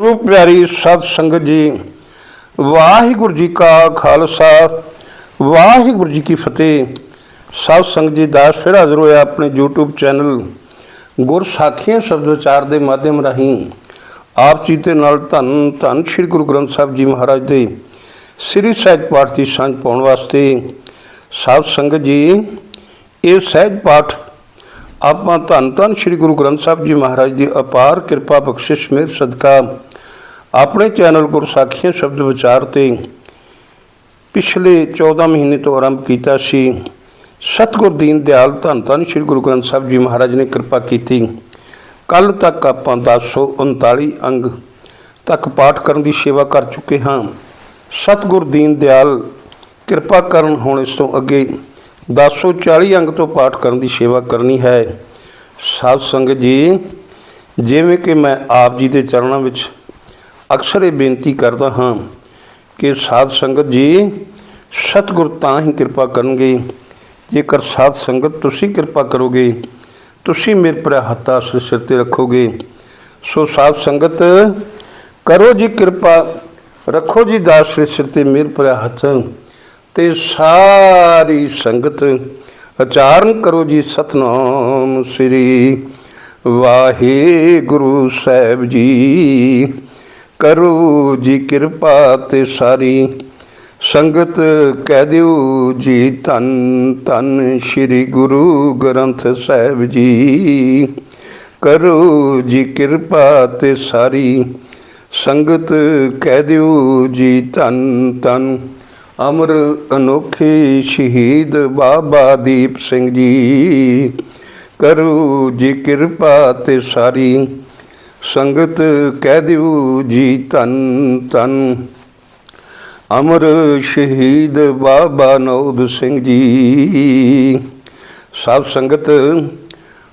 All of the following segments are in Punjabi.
ਗੁਰੂ ਪਿਆਰੀ ਸਤ ਸੰਗਤ ਜੀ, ਵਾਹਿਗੁਰੂ ਜੀ ਕਾ ਖਾਲਸਾ, ਵਾਹਿਗੁਰੂ ਜੀ ਕੀ ਫਤਿਹ। ਸਤ ਸੰਗਤ ਜੀ, ਦਾਸ ਫਿਰ ਹਾਜ਼ਰ ਹੋਇਆ ਆਪਣੇ YouTube ਚੈਨਲ ਗੁਰ ਸਾਖੀਆਂ ਸ਼ਬਦ ਵਿਚਾਰ ਦੇ ਮਾਧਿਅਮ ਰਾਹੀਂ। ਆਪ ਜੀ ਦੇ ਨਾਲ ਧੰਨ ਧੰਨ ਸ੍ਰੀ ਗੁਰੂ ਗ੍ਰੰਥ ਸਾਹਿਬ ਜੀ ਮਹਾਰਾਜ ਦੇ ਸ੍ਰੀ ਸਹਿਜ ਪਾਠ ਦੀ ਸਾਂਝ ਪਾਉਣ ਵਾਸਤੇ। ਸਾਧ ਸੰਗਤ ਜੀ, ਇਹ ਸਹਿਜ ਪਾਠ ਆਪਾਂ ਧੰਨ ਧੰਨ ਸ੍ਰੀ ਗੁਰੂ ਗ੍ਰੰਥ ਸਾਹਿਬ ਜੀ ਮਹਾਰਾਜ ਦੀ ਅਪਾਰ ਕਿਰਪਾ ਬਖਸ਼ਿਸ਼, ਮਿਹਰ, ਸਦਕਾ ਆਪਣੇ ਚੈਨਲ ਗੁਰਸਾਖੀਆਂ ਸ਼ਬਦ ਵਿਚਾਰ ਤੇ ਪਿਛਲੇ 14 ਮਹੀਨੇ ਤੋਂ ਆਰੰਭ ਕੀਤਾ ਸੀ, ਸਤਿਗੁਰ ਦੀਨ ਦਿਆਲ ਧੰਨ ਧੰਨ ਸ੍ਰੀ ਗੁਰੂ ਗ੍ਰੰਥ ਸਾਹਿਬ ਜੀ ਮਹਾਰਾਜ ਨੇ ਕਿਰਪਾ ਕੀਤੀ। ਕੱਲ ਤੱਕ ਆਪਾਂ 1039 ਅੰਗ ਤੱਕ ਪਾਠ ਕਰਨ ਦੀ ਸੇਵਾ ਕਰ ਚੁੱਕੇ ਹਾਂ। ਸਤਿਗੁਰ ਦੀਨ ਦਿਆਲ ਕਿਰਪਾ ਕਰਨ ਹੁਣ ਇਸ ਤੋਂ ਅੱਗੇ 1040 ਅੰਗ ਤੋਂ ਪਾਠ ਕਰਨ ਦੀ ਸੇਵਾ ਕਰਨੀ ਹੈ। ਸਾਧ ਸੰਗਤ ਜੀ, ਜਿਵੇਂ ਕਿ ਮੈਂ ਆਪ ਜੀ ਦੇ ਚਰਨਾਂ ਵਿੱਚ ਅਕਸਰ ਇਹ ਬੇਨਤੀ ਕਰਦਾ ਹਾਂ ਕਿ ਸਾਧ ਸੰਗਤ ਜੀ, ਸਤਿਗੁਰ ਤਾਂ ਹੀ ਕਿਰਪਾ ਕਰਨਗੇ। ਜੇਕਰ ਸਾਧ ਸੰਗਤ ਤੁਸੀਂ ਕਿਰਪਾ ਕਰੋਗੇ, ਤੁਸੀਂ ਮੇਰੇ ਪਰ ਹੱਥ ਆਸਰੇ ਸਿਰ ਤੇ ਰੱਖੋਗੇ। ਸੋ ਸਾਧ ਸੰਗਤ, ਕਰੋ ਜੀ ਕਿਰਪਾ, ਰੱਖੋ ਜੀ ਦਾਸ ਦੇ ਸਿਰ ਤੇ ਮੇਰੇ ਭਰਿਆ ਹੱਥ ਤੇ ਸਾਰੀ ਸੰਗਤ। ਉਚਾਰਨ ਕਰੋ ਜੀ ਸਤਨਾਮ ਸ੍ਰੀ ਵਾਹਿਗੁਰੂ ਸਾਹਿਬ ਜੀ। ਕਰੋ ਜੀ ਕਿਰਪਾ ਤੇ ਸਾਰੀ। ਸੰਗਤ ਕਹਿ ਦਿਓ ਜੀ ਧੰਨ ਧੰਨ ਸ੍ਰੀ ਗੁਰੂ ਗ੍ਰੰਥ ਸਾਹਿਬ ਜੀ। ਕਰੋ ਜੀ ਕਿਰਪਾ ਤੇ ਸਾਰੀ। ਸੰਗਤ ਕਹਿ ਦਿਓ ਜੀ ਧੰਨ ਧੰਨ। ਅਮਰ ਅਨੋਖੇ ਸ਼ਹੀਦ ਬਾਬਾ ਦੀਪ ਸਿੰਘ ਜੀ। ਕਰੋ ਜੀ ਕਿਰਪਾ ਤੇ ਸਾਰੀ। ਸੰਗਤ ਕਹਿ ਦਿਓ ਜੀ ਧੰਨ ਧੰਨ। ਅਮਰ ਸ਼ਹੀਦ ਬਾਬਾ ਨੌਦ ਸਿੰਘ ਜੀ। ਸਾਧ ਸੰਗਤ,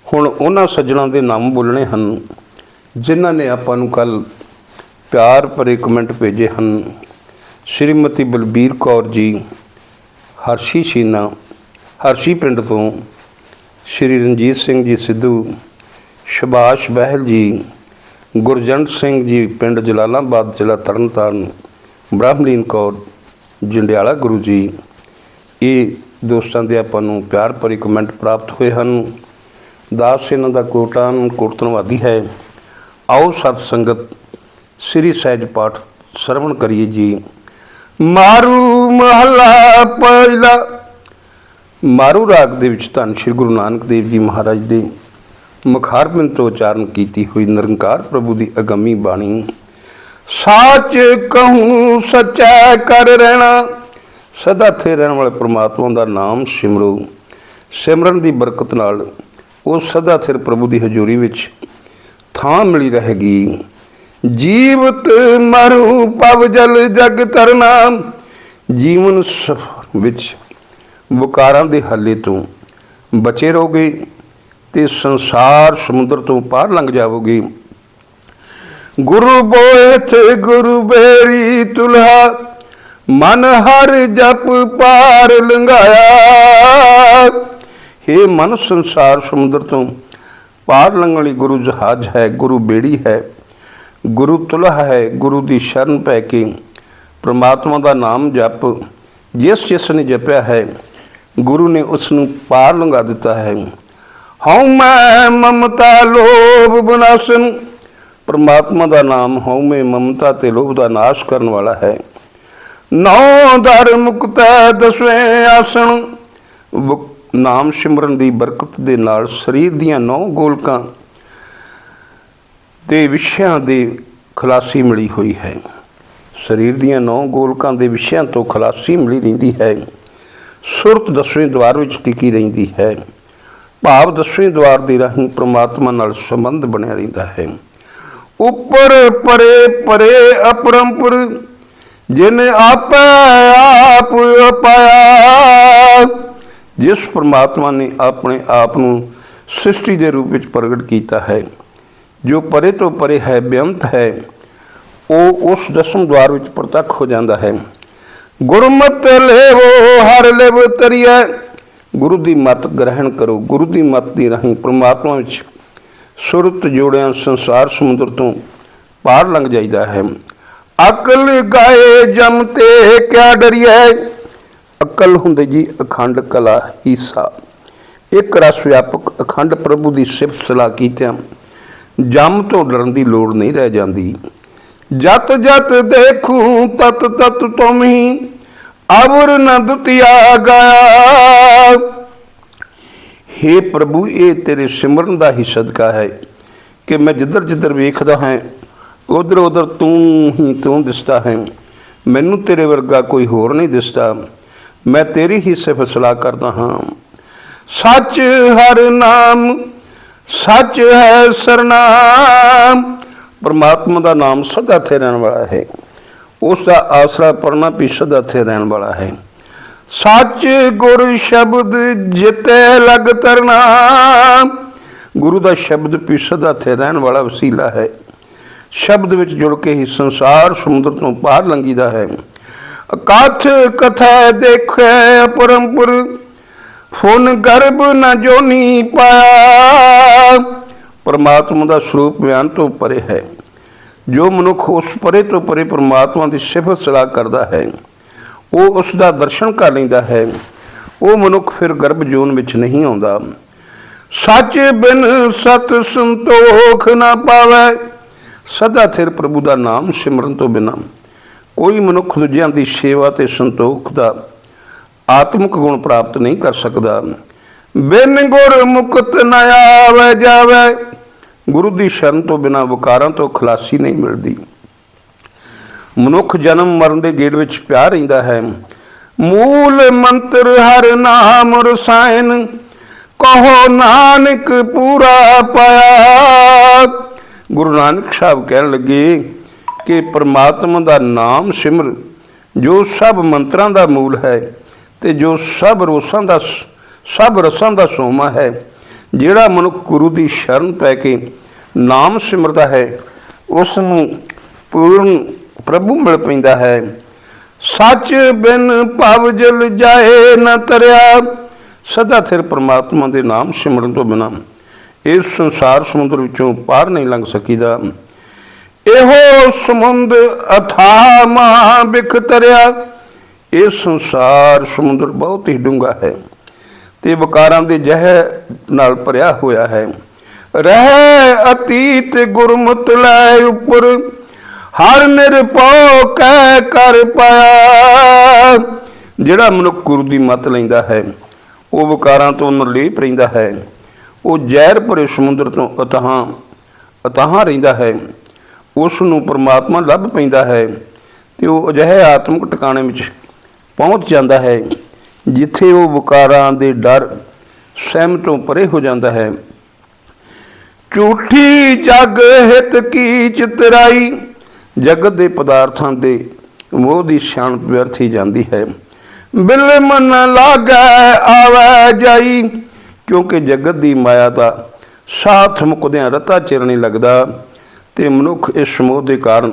ਹੁਣ ਉਹਨਾਂ ਸੱਜਣਾਂ ਦੇ ਨਾਮ ਬੋਲਣੇ ਹਨ, ਜਿਨ੍ਹਾਂ ਨੇ ਆਪਾਂ ਨੂੰ ਕੱਲ ਪਿਆਰ ਭਰੇ ਕਮੈਂਟ ਭੇਜੇ ਹਨ। ਸ਼੍ਰੀਮਤੀ ਬਲਬੀਰ ਕੌਰ ਜੀ, ਹਰਸ਼ੀ ਸ਼ੀਨਾ, ਹਰਸ਼ੀ ਪਿੰਡ ਤੋਂ, ਸ਼੍ਰੀ ਰਣਜੀਤ ਸਿੰਘ ਜੀ ਸਿੱਧੂ ਸ਼ਬਾਸ਼ ਬਹਿਲ ਜੀ ਗੁਰਜੰਟ ਸਿੰਘ ਜੀ ਪਿੰਡ ਜਲਾਲਾਬਾਦ ਜ਼ਿਲ੍ਹਾ ਤਰਨਤਾਰਨ, ਬ੍ਰਹਮਲੀਨ ਕੌਰ ਜੰਡਿਆਲਾ ਗੁਰੂ ਜੀ। ਇਹ ਦੋਸਤਾਂ ਦੇ ਆਪਾਂ ਨੂੰ ਪਿਆਰ ਭਰੀ ਕਮੈਂਟ ਪ੍ਰਾਪਤ ਹੋਏ ਹਨ। ਦਾਸ ਇਹਨਾਂ ਦਾ ਕੋਟਾਨ ਕੋਟ ਧੰਨਵਾਦੀ ਹੈ। ਆਓ ਸਤ ਸੰਗਤ, ਸ੍ਰੀ ਸਹਿਜ ਪਾਠ ਸਰਵਣ ਕਰੀਏ ਜੀ। ਮਾਰੂ ਮਹਲਾ ਪਹਿਲਾ। ਮਾਰੂ ਰਾਗ ਦੇ ਵਿੱਚ ਧੰਨ ਸ਼੍ਰੀ ਗੁਰੂ ਨਾਨਕ ਦੇਵ ਜੀ ਮਹਾਰਾਜ ਦੇ ਮੁਖਾਰਬਿੰਦ ਤੋਂ ਉਚਾਰਨ ਕੀਤੀ ਹੋਈ ਨਿਰੰਕਾਰ ਪ੍ਰਭੂ ਦੀ ਅਗੰਮੀ ਬਾਣੀ। ਸੱਚ ਕਹੂੰ, ਸੱਚਾ ਕਰ ਰਹਿਣਾ। ਸਦਾ ਥੇ ਰਹਿਣ ਵਾਲੇ ਪ੍ਰਮਾਤਮਾ ਦਾ ਨਾਮ ਸਿਮਰੋ। ਸਿਮਰਨ ਦੀ ਬਰਕਤ ਨਾਲ ਉਹ ਸਦਾ ਥਿਰ ਪ੍ਰਭੂ ਦੀ ਹਜ਼ੂਰੀ ਵਿੱਚ ਥਾਂ ਮਿਲੀ ਰਹੇਗੀ। ਜੀਵਤ ਮਰੂ ਪਵ ਜਲ ਜਗ ਤਰਨਾ। ਜੀਵਨ ਸਫਰ ਵਿੱਚ ਵਿਕਾਰਾਂ ਦੇ ਹੱਲੇ ਤੋਂ ਬਚੇ ਰਹੋਗੇ। ਤੇ ਸੰਸਾਰ ਸਮੁੰਦਰ ਤੋਂ ਪਾਰ ਲੰਘ ਜਾਵੋਗੇ। ਗੁਰੂ ਬੋਇਥ ਗੁਰੂ ਬੇਰੀ ਤੁਲਹਾ ਮਨ ਹਰ ਜਪ ਪਾਰ ਲੰਘਾਇਆ। हे ਮਨ, ਸੰਸਾਰ ਸਮੁੰਦਰ ਤੋਂ ਪਾਰ ਲੰਘਣ ਲਈ ਗੁਰੂ ਜਹਾਜ਼ ਹੈ, ਗੁਰੂ ਬੇੜੀ ਹੈ, ਗੁਰੂ ਤੁਲਹਾ ਹੈ, ਗੁਰੂ ਦੀ ਸ਼ਰਨ ਪੈ ਕੇ ਪ੍ਰਮਾਤਮਾ ਦਾ ਨਾਮ ਜਪ। ਜਿਸ ਜਿਸ ਨੇ ਜਪਿਆ ਹੈ, ਗੁਰੂ ਨੇ ਉਸ ਨੂੰ ਪਾਰ ਲੰਘਾ ਦਿੱਤਾ ਹੈ। ਹਉ ਮੈਂ ਮਮਤਾ ਲੋਭ ਬਨਾਸਨ। ਪਰਮਾਤਮਾ ਦਾ ਨਾਮ ਹਉ ਮੈਂ ਮਮਤਾ ਤੇ ਲੋਭ ਦਾ ਨਾਸ਼ ਕਰਨ ਵਾਲਾ ਹੈ। ਨੌ ਦਰ ਮੁਕਤੈ ਦਸਵੇਂ ਆਸਣ। ਵ- ਨਾਮ ਸਿਮਰਨ ਦੀ ਬਰਕਤ ਦੇ ਨਾਲ ਸਰੀਰ ਦੀਆਂ ਨੌ ਗੋਲਕਾਂ ਦੇ ਵਿਸ਼ਿਆਂ ਦੀ ਖਲਾਸੀ ਮਿਲੀ ਹੋਈ ਹੈ। ਸਰੀਰ ਦੀਆਂ ਨੌ ਗੋਲਕਾਂ ਦੇ ਵਿਸ਼ਿਆਂ ਤੋਂ ਖਲਾਸੀ ਮਿਲੀ ਰਹਿੰਦੀ ਹੈ। ਸੁਰਤ ਦਸਵੇਂ ਦਵਾਰ ਵਿੱਚ ਟਿਕੀ ਰਹਿੰਦੀ ਹੈ। ਭਾਵ ਦਸਵੇਂ ਦਵਾਰ ਦੇ ਰਾਹੀਂ ਪ੍ਰਮਾਤਮਾ ਨਾਲ ਸੰਬੰਧ ਬਣਿਆ ਰਹਿੰਦਾ ਹੈ। ਉੱਪਰ ਪਰੇ ਪਰੇ ਅਪਰੰਪਰ, ਜਿਨ ਆਪੇ ਆਪ ਪਾਇਆ ਜਿਸ ਪ੍ਰਮਾਤਮਾ ਨੇ ਆਪਣੇ ਆਪ ਨੂੰ ਸ੍ਰਿਸ਼ਟੀ ਦੇ ਰੂਪ ਵਿੱਚ ਪ੍ਰਗਟ ਕੀਤਾ ਹੈ। ਜੋ ਪਰੇ ਤੋਂ ਪਰੇ ਹੈ, ਬੇਅੰਤ ਹੈ, ਉਹ ਉਸ ਦਸਮ ਦਵਾਰ ਵਿੱਚ ਪ੍ਰਤੱਖ ਹੋ ਜਾਂਦਾ ਹੈ। ਗੁਰਮਤਿ ਲੇਵੋ, ਹਰ ਲਿਵ ਤਰੀਐ ਗੁਰੂ ਦੀ ਮੱਤ ਗ੍ਰਹਿਣ ਕਰੋ, ਗੁਰੂ ਦੀ ਮਤ ਦੀ ਰਾਹੀਂ ਪ੍ਰਮਾਤਮਾ ਵਿੱਚ ਸੁਰਤ ਜੋੜਿਆਂ ਸੰਸਾਰ ਸਮੁੰਦਰ ਤੋਂ ਪਾਰ ਲੰਘ ਜਾਈਦਾ ਹੈ। ਅਕਲ ਗਾਏ ਜਮ ਤੇ ਕਿਆ ਡਰੀਐ? ਅਕਲ ਹੁੰਦੀ ਜੀ ਅਖੰਡ ਕਲਾ ਹਿੱਸਾ। ਇੱਕ ਰਸ ਵਿਆਪਕ ਅਖੰਡ ਪ੍ਰਭੂ ਦੀ ਸਿਫਤ ਸਲਾਹ ਕੀਤਿਆਂ ਜਮ ਤੋਂ ਡਰਨ ਦੀ ਲੋੜ ਨਹੀਂ ਰਹਿ ਜਾਂਦੀ। ਜਤ ਜਤ ਦੇਖੂ, ਤਤ ਤਤ ਤੁਮ ਹੀ ਅਵਰ ਨ ਦੁਤੀਆ ਗਿਆ हे ਪ੍ਰਭੂ, ਇਹ ਤੇਰੇ ਸਿਮਰਨ ਦਾ ਹੀ ਸਦਕਾ ਹੈ ਕਿ ਮੈਂ ਜਿੱਧਰ ਜਿੱਧਰ ਵੇਖਦਾ ਹਾਂ, ਉਧਰ ਉਧਰ ਤੂੰ ਹੀ ਤੂੰ ਦਿਸਦਾ ਹੈ। ਮੈਨੂੰ ਤੇਰੇ ਵਰਗਾ ਕੋਈ ਹੋਰ ਨਹੀਂ ਦਿਸਦਾ। ਮੈਂ ਤੇਰੀ ਹੀ ਸਿਫਤ ਸਲਾਹ ਕਰਦਾ ਹਾਂ। ਸੱਚ ਹਰ ਨਾਮ, ਸੱਚ ਹੈ ਸਰਨਾਮ। ਪਰਮਾਤਮਾ ਦਾ ਨਾਮ ਸਦਾ ਇੱਥੇ ਰਹਿਣ ਵਾਲਾ ਹੈ। ਉਸ ਦਾ ਆਸਰਾ ਪਰਨਾ ਵੀ ਸਦਾ ਇੱਥੇ ਰਹਿਣ ਵਾਲਾ ਹੈ। ਸੱਚ ਗੁਰ ਸ਼ਬਦ ਜਿਤੇ ਲਗ ਤਰਨਾ। ਗੁਰੂ ਦਾ ਸ਼ਬਦ ਵੀ ਸਦਾ ਇੱਥੇ ਰਹਿਣ ਵਾਲਾ ਵਸੀਲਾ ਹੈ। ਸ਼ਬਦ ਵਿੱਚ ਜੁੜ ਕੇ ਹੀ ਸੰਸਾਰ ਸਮੁੰਦਰ ਤੋਂ ਪਾਰ ਲੰਘੀਦਾ ਹੈ। ਅਕਾਥ ਕਥਾ ਦੇਖੈ ਅਪਰੰਪਰ, ਫੁਨ ਗਰਭ ਨ ਜੋਨੀ ਪਾਇਆ। ਪਰਮਾਤਮਾ ਦਾ ਸਰੂਪ ਬਿਆਨ ਤੋਂ ਪਰੇ ਹੈ। ਜੋ ਮਨੁੱਖ ਉਸ ਪਰੇ ਤੋਂ ਪਰੇ ਪਰਮਾਤਮਾ ਦੀ ਸਿਫਤ ਸਲਾਹ ਕਰਦਾ ਹੈ, ਉਹ ਉਸ ਦਾ ਦਰਸ਼ਨ ਕਰ ਲੈਂਦਾ ਹੈ। ਉਹ ਮਨੁੱਖ ਫਿਰ ਗਰਭ ਜੂਨ ਵਿੱਚ ਨਹੀਂ ਆਉਂਦਾ। ਸੱਚ ਬਿਨ ਸਤ ਸੰਤੋਖ ਨਾ ਪਾਵੇ, ਸਦਾ ਥਿਰ ਪ੍ਰਭੂ ਦਾ ਨਾਮ ਸਿਮਰਨ ਤੋਂ ਬਿਨਾ। ਕੋਈ ਮਨੁੱਖ ਦੂਜਿਆਂ ਦੀ ਸੇਵਾ ਤੇ ਸੰਤੋਖ ਦਾ ਆਤਮਿਕ ਗੁਣ ਪ੍ਰਾਪਤ ਨਹੀਂ ਕਰ ਸਕਦਾ। ਬਿਨ ਗੁਰ ਮੁਕਤ ਨਾ ਆਵੇ ਜਾਵੇ। ਗੁਰੂ ਦੀ ਸ਼ਰਨ ਤੋਂ ਬਿਨਾ ਵਿਕਾਰਾਂ ਤੋਂ ਖਲਾਸੀ ਨਹੀਂ ਮਿਲਦੀ। ਮਨੁੱਖ ਜਨਮ ਮਰਨ ਦੇ ਗੇੜ ਵਿੱਚ ਪਿਆ ਰਹਿੰਦਾ ਹੈ। ਮੂਲ ਮੰਤਰ ਹਰ ਨਾਮ ਰਸਾਇਨ ਕਹੋ ਨਾਨਕ ਪੂਰਾ ਪਾਇਆ। ਗੁਰੂ ਨਾਨਕ ਸਾਹਿਬ ਕਹਿਣ ਲੱਗੇ ਕਿ ਪ੍ਰਮਾਤਮਾ ਦਾ ਨਾਮ ਸਿਮਰ, ਜੋ ਸਭ ਮੰਤਰਾਂ ਦਾ ਮੂਲ ਹੈ ਤੇ ਜੋ ਸਭ ਰੋਸਾਂ ਦਾ ਸਭ ਰਸਾਂ ਦਾ ਸੋਮਾ ਹੈ। ਜਿਹੜਾ ਮਨੁੱਖ ਗੁਰੂ ਦੀ ਸ਼ਰਨ ਪੈ ਕੇ ਨਾਮ ਸਿਮਰਦਾ ਹੈ ਉਸ ਨੂੰ ਪੂਰਨ ਪ੍ਰਭੂ ਮਿਲ ਪੈਂਦਾ ਹੈ। ਸੱਚ ਬਿਨ ਭਵ ਜਲ ਜਾਏ ਨਾ ਤਰਿਆ, ਸਦਾ ਥਿਰ ਪ੍ਰਮਾਤਮਾ ਦੇ ਨਾਮ ਸਿਮਰਨ ਤੋਂ ਬਿਨਾ ਇਸ ਸੰਸਾਰ ਸਮੁੰਦਰ ਵਿੱਚੋਂ ਪਾਰ ਨਹੀਂ ਲੰਘ ਸਕੀਦਾ। ਇਹੋ ਸਮੁੰਦ ਅਥਾ ਮਹਾ ਬਿਖ ਤਰਿਆ, ਇਹ ਸੰਸਾਰ ਸਮੁੰਦਰ ਬਹੁਤ ਹੀ ਡੂੰਘਾ ਹੈ। ਤੇ ਵਿਕਾਰਾਂ ਦੇ ਜ਼ਹਿਰ ਨਾਲ ਭਰਿਆ ਹੋਇਆ ਹੈ। ਰਹਿ ਅਤੀਤ ਗੁਰਮਤਿ ਲੈ ਉੱਪਰ, ਹਰ ਨਿਰਭਉ ਕਹਿ ਕਰ ਪਾਇਆ। ਜਿਹੜਾ ਮਨੁੱਖ ਗੁਰੂ ਦੀ ਮਤ ਲੈਂਦਾ ਹੈ, ਉਹ ਵਿਕਾਰਾਂ ਤੋਂ ਨਿਰਲੇਪ ਰਹਿੰਦਾ ਹੈ। ਉਹ ਜ਼ਹਿਰ ਭਰੇ ਸਮੁੰਦਰ ਤੋਂ ਅਤਹਾਂ ਅਤਹਾਂ ਰਹਿੰਦਾ ਹੈ। ਉਸ ਨੂੰ ਪਰਮਾਤਮਾ ਲੱਭ ਪੈਂਦਾ ਹੈ ਤੇ ਉਹ ਅਜਿਹੇ ਆਤਮਿਕ ਟਿਕਾਣੇ ਵਿੱਚ ਪਹੁੰਚ ਜਾਂਦਾ ਹੈ। ਜਿੱਥੇ ਉਹ ਵਿਕਾਰਾਂ ਦੇ ਡਰ ਸਹਿਮ ਤੋਂ ਪਰੇ ਹੋ ਜਾਂਦਾ ਹੈ। ਝੂਠੀ ਜਗ ਹਿਤ ਕੀ ਚਿਤਰਾਈ? ਜਗਤ ਦੇ ਪਦਾਰਥਾਂ ਦੇ ਮੋਹ ਦੀ ਛਾਣ ਵਿਅਰਥੀ ਜਾਂਦੀ ਹੈ। ਬਿਲ ਮਨ ਲਾਗੈ ਆਵੈ ਜਾਈ, ਕਿਉਂਕਿ ਜਗਤ ਦੀ ਮਾਇਆ ਦਾ ਸਾਥ ਮੁਕਦਿਆਂ ਰਤਾ ਚਿਰ ਨਹੀਂ ਲੱਗਦਾ ਤੇ ਮਨੁੱਖ ਇਸ ਮੋਹ ਦੇ ਕਾਰਨ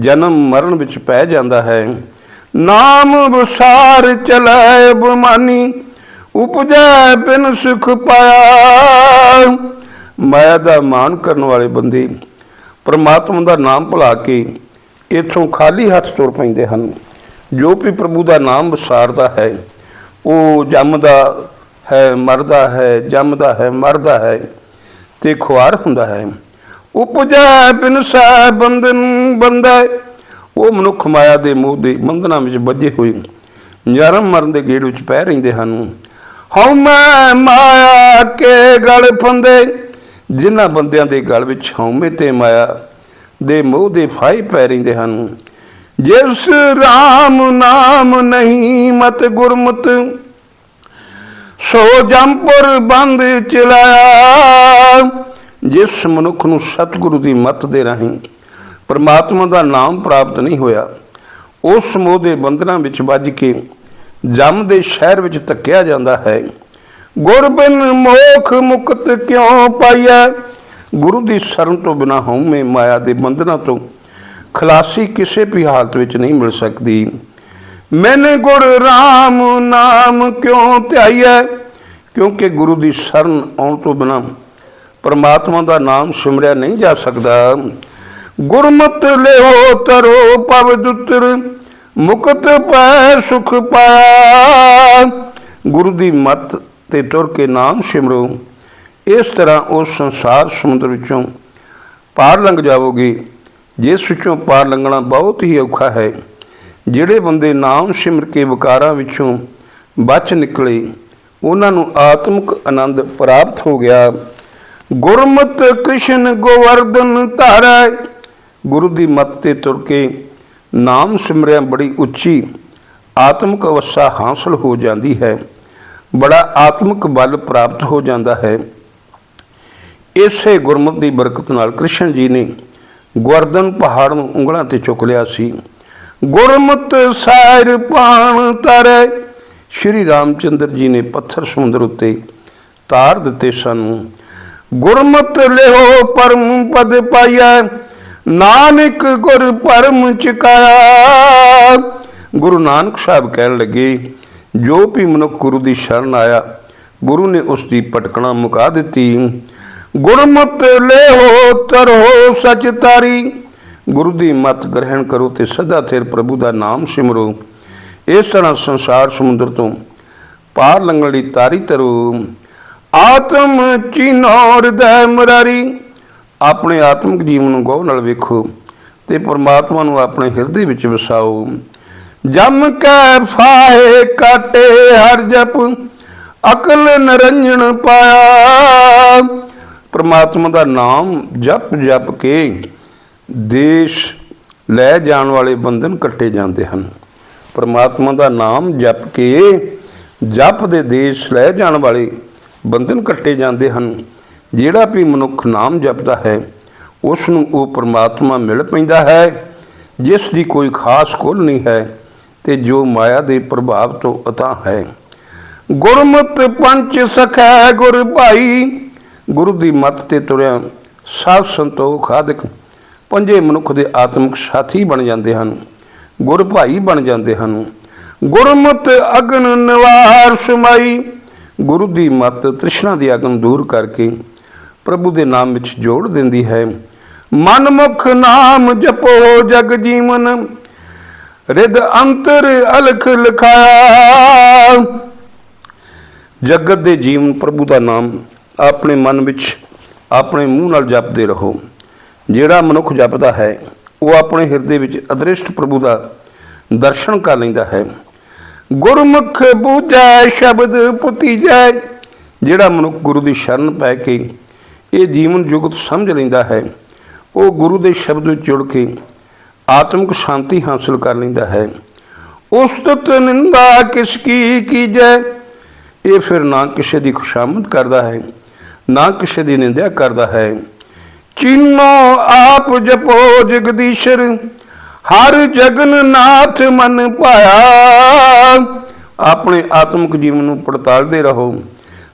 ਜਨਮ ਮਰਨ ਵਿੱਚ ਪੈ ਜਾਂਦਾ ਹੈ। ਨਾਮ ਵਿਸਾਰ ਚਲੈ ਬਮਾਨੀ ਉਪਜੈ ਬਿਨ ਸੁਖ ਪਾਇਆ। ਮਾਇਆ ਦਾ ਮਾਨ ਕਰਨ ਵਾਲੇ ਬੰਦੇ ਪਰਮਾਤਮਾ ਦਾ ਨਾਮ ਭੁਲਾ ਕੇ ਇਥੋਂ ਖਾਲੀ ਹੱਥ ਤੁਰ ਪੈਂਦੇ ਹਨ। ਜੋ ਵੀ ਪ੍ਰਭੂ ਦਾ ਨਾਮ ਵਿਸਾਰਦਾ ਹੈ, ਉਹ ਜੰਮਦਾ ਹੈ, ਮਰਦਾ ਹੈ, ਜੰਮਦਾ ਹੈ, ਮਰਦਾ ਹੈ ਤੇ ਖੁਆਰ ਹੁੰਦਾ ਹੈ। ਉਪਜੈ ਬਿਨ ਸਹਿ ਬੰਧਨ ਬੰਦਾ ਉਹ ਮਨੁੱਖ ਮਾਇਆ ਦੇ ਮੋਹ ਦੇ ਬੰਧਨਾਂ ਵਿੱਚ ਵੱਜੇ ਹੋਏ ਜਨਮ ਮਰਨ ਦੇ ਗੇੜ ਵਿੱਚ ਪੈ ਰਹਿੰਦੇ ਹਨ। ਹਉ ਮੈਂ ਮਾਇਆ ਕੇ ਗਲ ਫੰਦੇ। ਜਿਨ੍ਹਾਂ ਬੰਦਿਆਂ ਦੇ ਗਲ ਵਿੱਚ ਹਉਮੈ ਤੇ ਮਾਇਆ ਦੇ ਮੋਹ ਦੇ ਫਾਈ ਪੈ ਰਹਿੰਦੇ ਹਨ। ਜਿਸ RAM ਨਾਮ ਨਹੀਂ ਮਤ ਗੁਰਮਤ, ਸੋ ਜੰਪੁਰ ਬੰਦ ਚਲਾਇਆ। ਜਿਸ ਮਨੁੱਖ ਨੂੰ ਸਤਿਗੁਰੂ ਦੀ ਮੱਤ ਦੇ ਰਾਹੀਂ ਪਰਮਾਤਮਾ ਦਾ ਨਾਮ ਪ੍ਰਾਪਤ ਨਹੀਂ ਹੋਇਆ। ਉਸ ਮੋਹ ਦੇ ਬੰਧਨਾਂ ਵਿੱਚ ਵੱਜ ਕੇ ਜਮ ਦੇ ਸ਼ਹਿਰ ਵਿੱਚ ਧੱਕਿਆ ਜਾਂਦਾ ਹੈ। ਗੁਰਬਿਨ ਮੋਖ ਮੁਕਤ ਕਿਉ ਪਾਈਐ? ਗੁਰੂ ਦੀ ਸ਼ਰਨ ਤੋਂ ਬਿਨਾ ਹਉਮੈ ਮਾਇਆ ਦੇ ਬੰਧਨਾਂ ਤੋਂ ਖਲਾਸੀ ਕਿਸੇ ਵੀ ਹਾਲਤ ਵਿੱਚ ਨਹੀਂ ਮਿਲ ਸਕਦੀ। ਮੈਨੇ ਗੁਰ ਰਾਮ ਨਾਮ ਕਿਉ ਧਿਆਈਐ? ਕਿਉਂਕਿ ਗੁਰੂ ਦੀ ਸ਼ਰਨ ਆਉਣ ਤੋਂ ਬਿਨਾ ਪਰਮਾਤਮਾ ਦਾ ਨਾਮ ਸਿਮਰਿਆ ਨਹੀਂ ਜਾ ਸਕਦਾ। ਗੁਰਮਤ ਲਿਓ ਤਰੋ ਪਵ ਦੁਤਰ ਮੁਕਤ ਪੈ ਸੁਖ ਪਾਇਆ। ਗੁਰੂ ਦੀ ਮੱਤ ਤੇ ਤੁਰ ਕੇ ਨਾਮ ਸਿਮਰੋ। ਇਸ ਤਰ੍ਹਾਂ ਉਸ ਸੰਸਾਰ ਸਮੁੰਦਰ ਵਿੱਚੋਂ ਪਾਰ ਲੰਘ ਜਾਵੋਗੇ। ਜਿਸ ਵਿੱਚੋਂ ਪਾਰ ਲੰਘਣਾ ਬਹੁਤ ਹੀ ਔਖਾ ਹੈ। ਜਿਹੜੇ ਬੰਦੇ ਨਾਮ ਸਿਮਰ ਕੇ ਵਿਕਾਰਾਂ ਵਿੱਚੋਂ ਬਚ ਨਿਕਲੇ, ਉਹਨਾਂ ਨੂੰ ਆਤਮਿਕ ਆਨੰਦ ਪ੍ਰਾਪਤ ਹੋ ਗਿਆ। ਗੁਰਮਤਿ ਕ੍ਰਿਸ਼ਨ ਗੋਵਰਧਨ ਧਾਰੈ ਗੁਰੂ ਦੀ ਮੱਤ ਤੇ ਤੁਰ ਕੇ ਨਾਮ ਸਿਮਰਿਆ ਬੜੀ ਉੱਚੀ, ਆਤਮਿਕ ਅਵਸਥਾ ਹਾਸਲ ਹੋ ਜਾਂਦੀ ਹੈ। ਬੜਾ ਆਤਮਿਕ ਬਲ ਪ੍ਰਾਪਤ ਹੋ ਜਾਂਦਾ ਹੈ। ਇਸੇ ਗੁਰਮਤ ਦੀ ਬਰਕਤ ਨਾਲ ਕ੍ਰਿਸ਼ਨ ਜੀ ਨੇ ਗੋਵਰਧਨ ਪਹਾੜ ਨੂੰ ਉਂਗਲਾਂ ਤੇ ਚੁੱਕ ਲਿਆ ਸੀ। ਗੁਰਮਤ ਸਾਇਰ ਪਾਣ ਤਰੈ। ਸ਼੍ਰੀ ਰਾਮਚੰਦਰ ਜੀ ਨੇ ਪੱਥਰ ਸਮੁੰਦਰ ਉੱਤੇ ਤਾਰ ਦਿੱਤੇ ਸਨ। ਗੁਰਮਤਿ ਲਿਓ ਪਰਮ ਪਦ ਪਾਈਐ। ਨਾਨਕ ਗੁਰ ਪਰਮ ਚਕਾਇਆ। ਗੁਰੂ ਨਾਨਕ ਸਾਹਿਬ ਕਹਿਣ ਲੱਗੇ, ਜੋ ਵੀ ਮਨੁੱਖ ਗੁਰੂ ਦੀ ਸ਼ਰਨ ਆਇਆ, ਗੁਰੂ ਨੇ ਉਸ ਦੀ ਪਟਕਣਾ ਮੁਕਾ ਦਿੱਤੀ। ਗੁਰਮਤਿ ਲਿਓ ਤਰੋ ਸਚ ਤਾਰੀ। ਗੁਰੂ ਦੀ ਮਤ ਗ੍ਰਹਿਣ ਕਰੋ ਤੇ ਸਦਾ ਥਿਰ ਪ੍ਰਭੂ ਦਾ ਨਾਮ ਸਿਮਰੋ। ਇਸ ਤਰ੍ਹਾਂ ਸੰਸਾਰ ਸਮੁੰਦਰ ਤੋਂ ਪਾਰ ਲੰਘਣ ਲਈ ਤਾਰੀ ਤਰੋ। ਆਤਮ ਚਿਨੌਰ ਦੇ ਮਰਾਰੀ। ਆਪਣੇ ਆਤਮਿਕ ਜੀਵਨ ਨੂੰ ਗੌਰ ਨਾਲ ਵੇਖੋ ਤੇ ਪਰਮਾਤਮਾ ਨੂੰ ਆਪਣੇ ਹਿਰਦੇ ਵਿੱਚ ਵਸਾਓ। ਜਮ ਕੈ ਫਾਹੇ ਕਾਟੇ ਹਰ ਜਪ, ਅਕਲ ਨਰੰਜਨ ਪਾਇਆ। ਪਰਮਾਤਮਾ ਦਾ ਨਾਮ ਜਪ ਜਪ ਕੇ ਦੇਸ਼ ਲੈ ਜਾਣ ਵਾਲੇ ਬੰਧਨ ਕੱਟੇ ਜਾਂਦੇ ਹਨ। ਪਰਮਾਤਮਾ ਦਾ ਨਾਮ ਜਪ ਕੇ ਜਪ ਦੇ ਦੇਸ਼ ਲੈ ਜਾਣ ਵਾਲੇ ਬੰਧਨ ਕੱਟੇ ਜਾਂਦੇ ਹਨ। ਜਿਹੜਾ ਵੀ ਮਨੁੱਖ ਨਾਮ ਜਪਦਾ ਹੈ ਉਸ ਨੂੰ ਉਹ ਪਰਮਾਤਮਾ ਮਿਲ ਪੈਂਦਾ ਹੈ, ਜਿਸ ਦੀ ਕੋਈ ਖਾਸ ਕੁਲ ਨਹੀਂ ਹੈ ਤੇ ਜੋ ਮਾਇਆ ਦੇ ਪ੍ਰਭਾਵ ਤੋਂ ਅਤਾ ਹੈ। ਗੁਰਮਤਿ ਪੰਚ ਸਖੈ ਗੁਰ ਭਾਈ, ਗੁਰੂ ਦੀ ਮੱਤ ਤੇ ਤੁਰਿਆ ਸਾਧ ਸੰਤੋਖ ਆਦਿਕ ਪੰਜੇ ਮਨੁੱਖ ਦੇ ਆਤਮਿਕ ਸਾਥੀ ਬਣ ਜਾਂਦੇ ਹਨ, ਗੁਰ ਭਾਈ ਬਣ ਜਾਂਦੇ ਹਨ। ਗੁਰਮਤਿ ਅਗਨ ਨਿਵਾਰ ਸਮਾਈ, ਗੁਰੂ ਦੀ ਮੱਤ ਤ੍ਰਿਸ਼ਨਾ ਦੀ ਅਗਨ ਦੂਰ ਕਰਕੇ ਪ੍ਰਭੂ ਦੇ ਨਾਮ ਵਿੱਚ ਜੋੜ ਦਿੰਦੀ ਹੈ। ਮਨਮੁਖ ਨਾਮ ਜਪੋ ਜਗ ਜੀਵਨ ਰਿਦ ਅੰਤਰ ਅਲਖ ਲਖਾਇਆ। ਜਗਤ ਦੇ ਜੀਵਨ ਪ੍ਰਭੂ ਦਾ ਨਾਮ ਆਪਣੇ ਮਨ ਵਿੱਚ ਆਪਣੇ ਮੂੰਹ ਨਾਲ ਜਪਦੇ ਰਹੋ। ਜਿਹੜਾ ਮਨੁੱਖ ਜਪਦਾ ਹੈ, ਉਹ ਆਪਣੇ ਹਿਰਦੇ ਵਿੱਚ ਅਦ੍ਰਿਸ਼ਟ ਪ੍ਰਭੂ ਦਾ ਦਰਸ਼ਨ ਕਰ ਲੈਂਦਾ ਹੈ। ਗੁਰਮੁਖ ਬੂਝੈ ਸ਼ਬਦ ਪੁਤੀਜੈ ਜਿਹੜਾ ਮਨੁੱਖ ਗੁਰੂ ਦੀ ਸ਼ਰਨ ਪੈ ਕੇ ਇਹ ਜੀਵਨ ਜੁਗਤ ਸਮਝ ਲੈਂਦਾ ਹੈ। ਉਹ ਗੁਰੂ ਦੇ ਸ਼ਬਦ ਵਿੱਚ ਜੁੜ ਕੇ ਆਤਮਿਕ ਸ਼ਾਂਤੀ ਹਾਸਲ ਕਰ ਲੈਂਦਾ ਹੈ। ਉਸਤਤ ਨਿੰਦਾ ਕਿਸ ਕੀ ਕੀਜੈ? ਇਹ ਫਿਰ ਨਾ ਕਿਸੇ ਦੀ ਖੁਸ਼ਾਮਦ ਕਰਦਾ ਹੈ, ਨਾ ਕਿਸੇ ਦੀ ਨਿੰਦਿਆ ਕਰਦਾ ਹੈ। ਚੀਨੋ ਆਪ ਜਪੋ ਜਗਦੀਸ਼ਰ, ਹਰ ਜਗਨ ਨਾਥ ਮਨ ਪਾਇਆ ਆਪਣੇ ਆਤਮਿਕ ਜੀਵਨ ਨੂੰ ਪੜਤਾਲਦੇ ਰਹੋ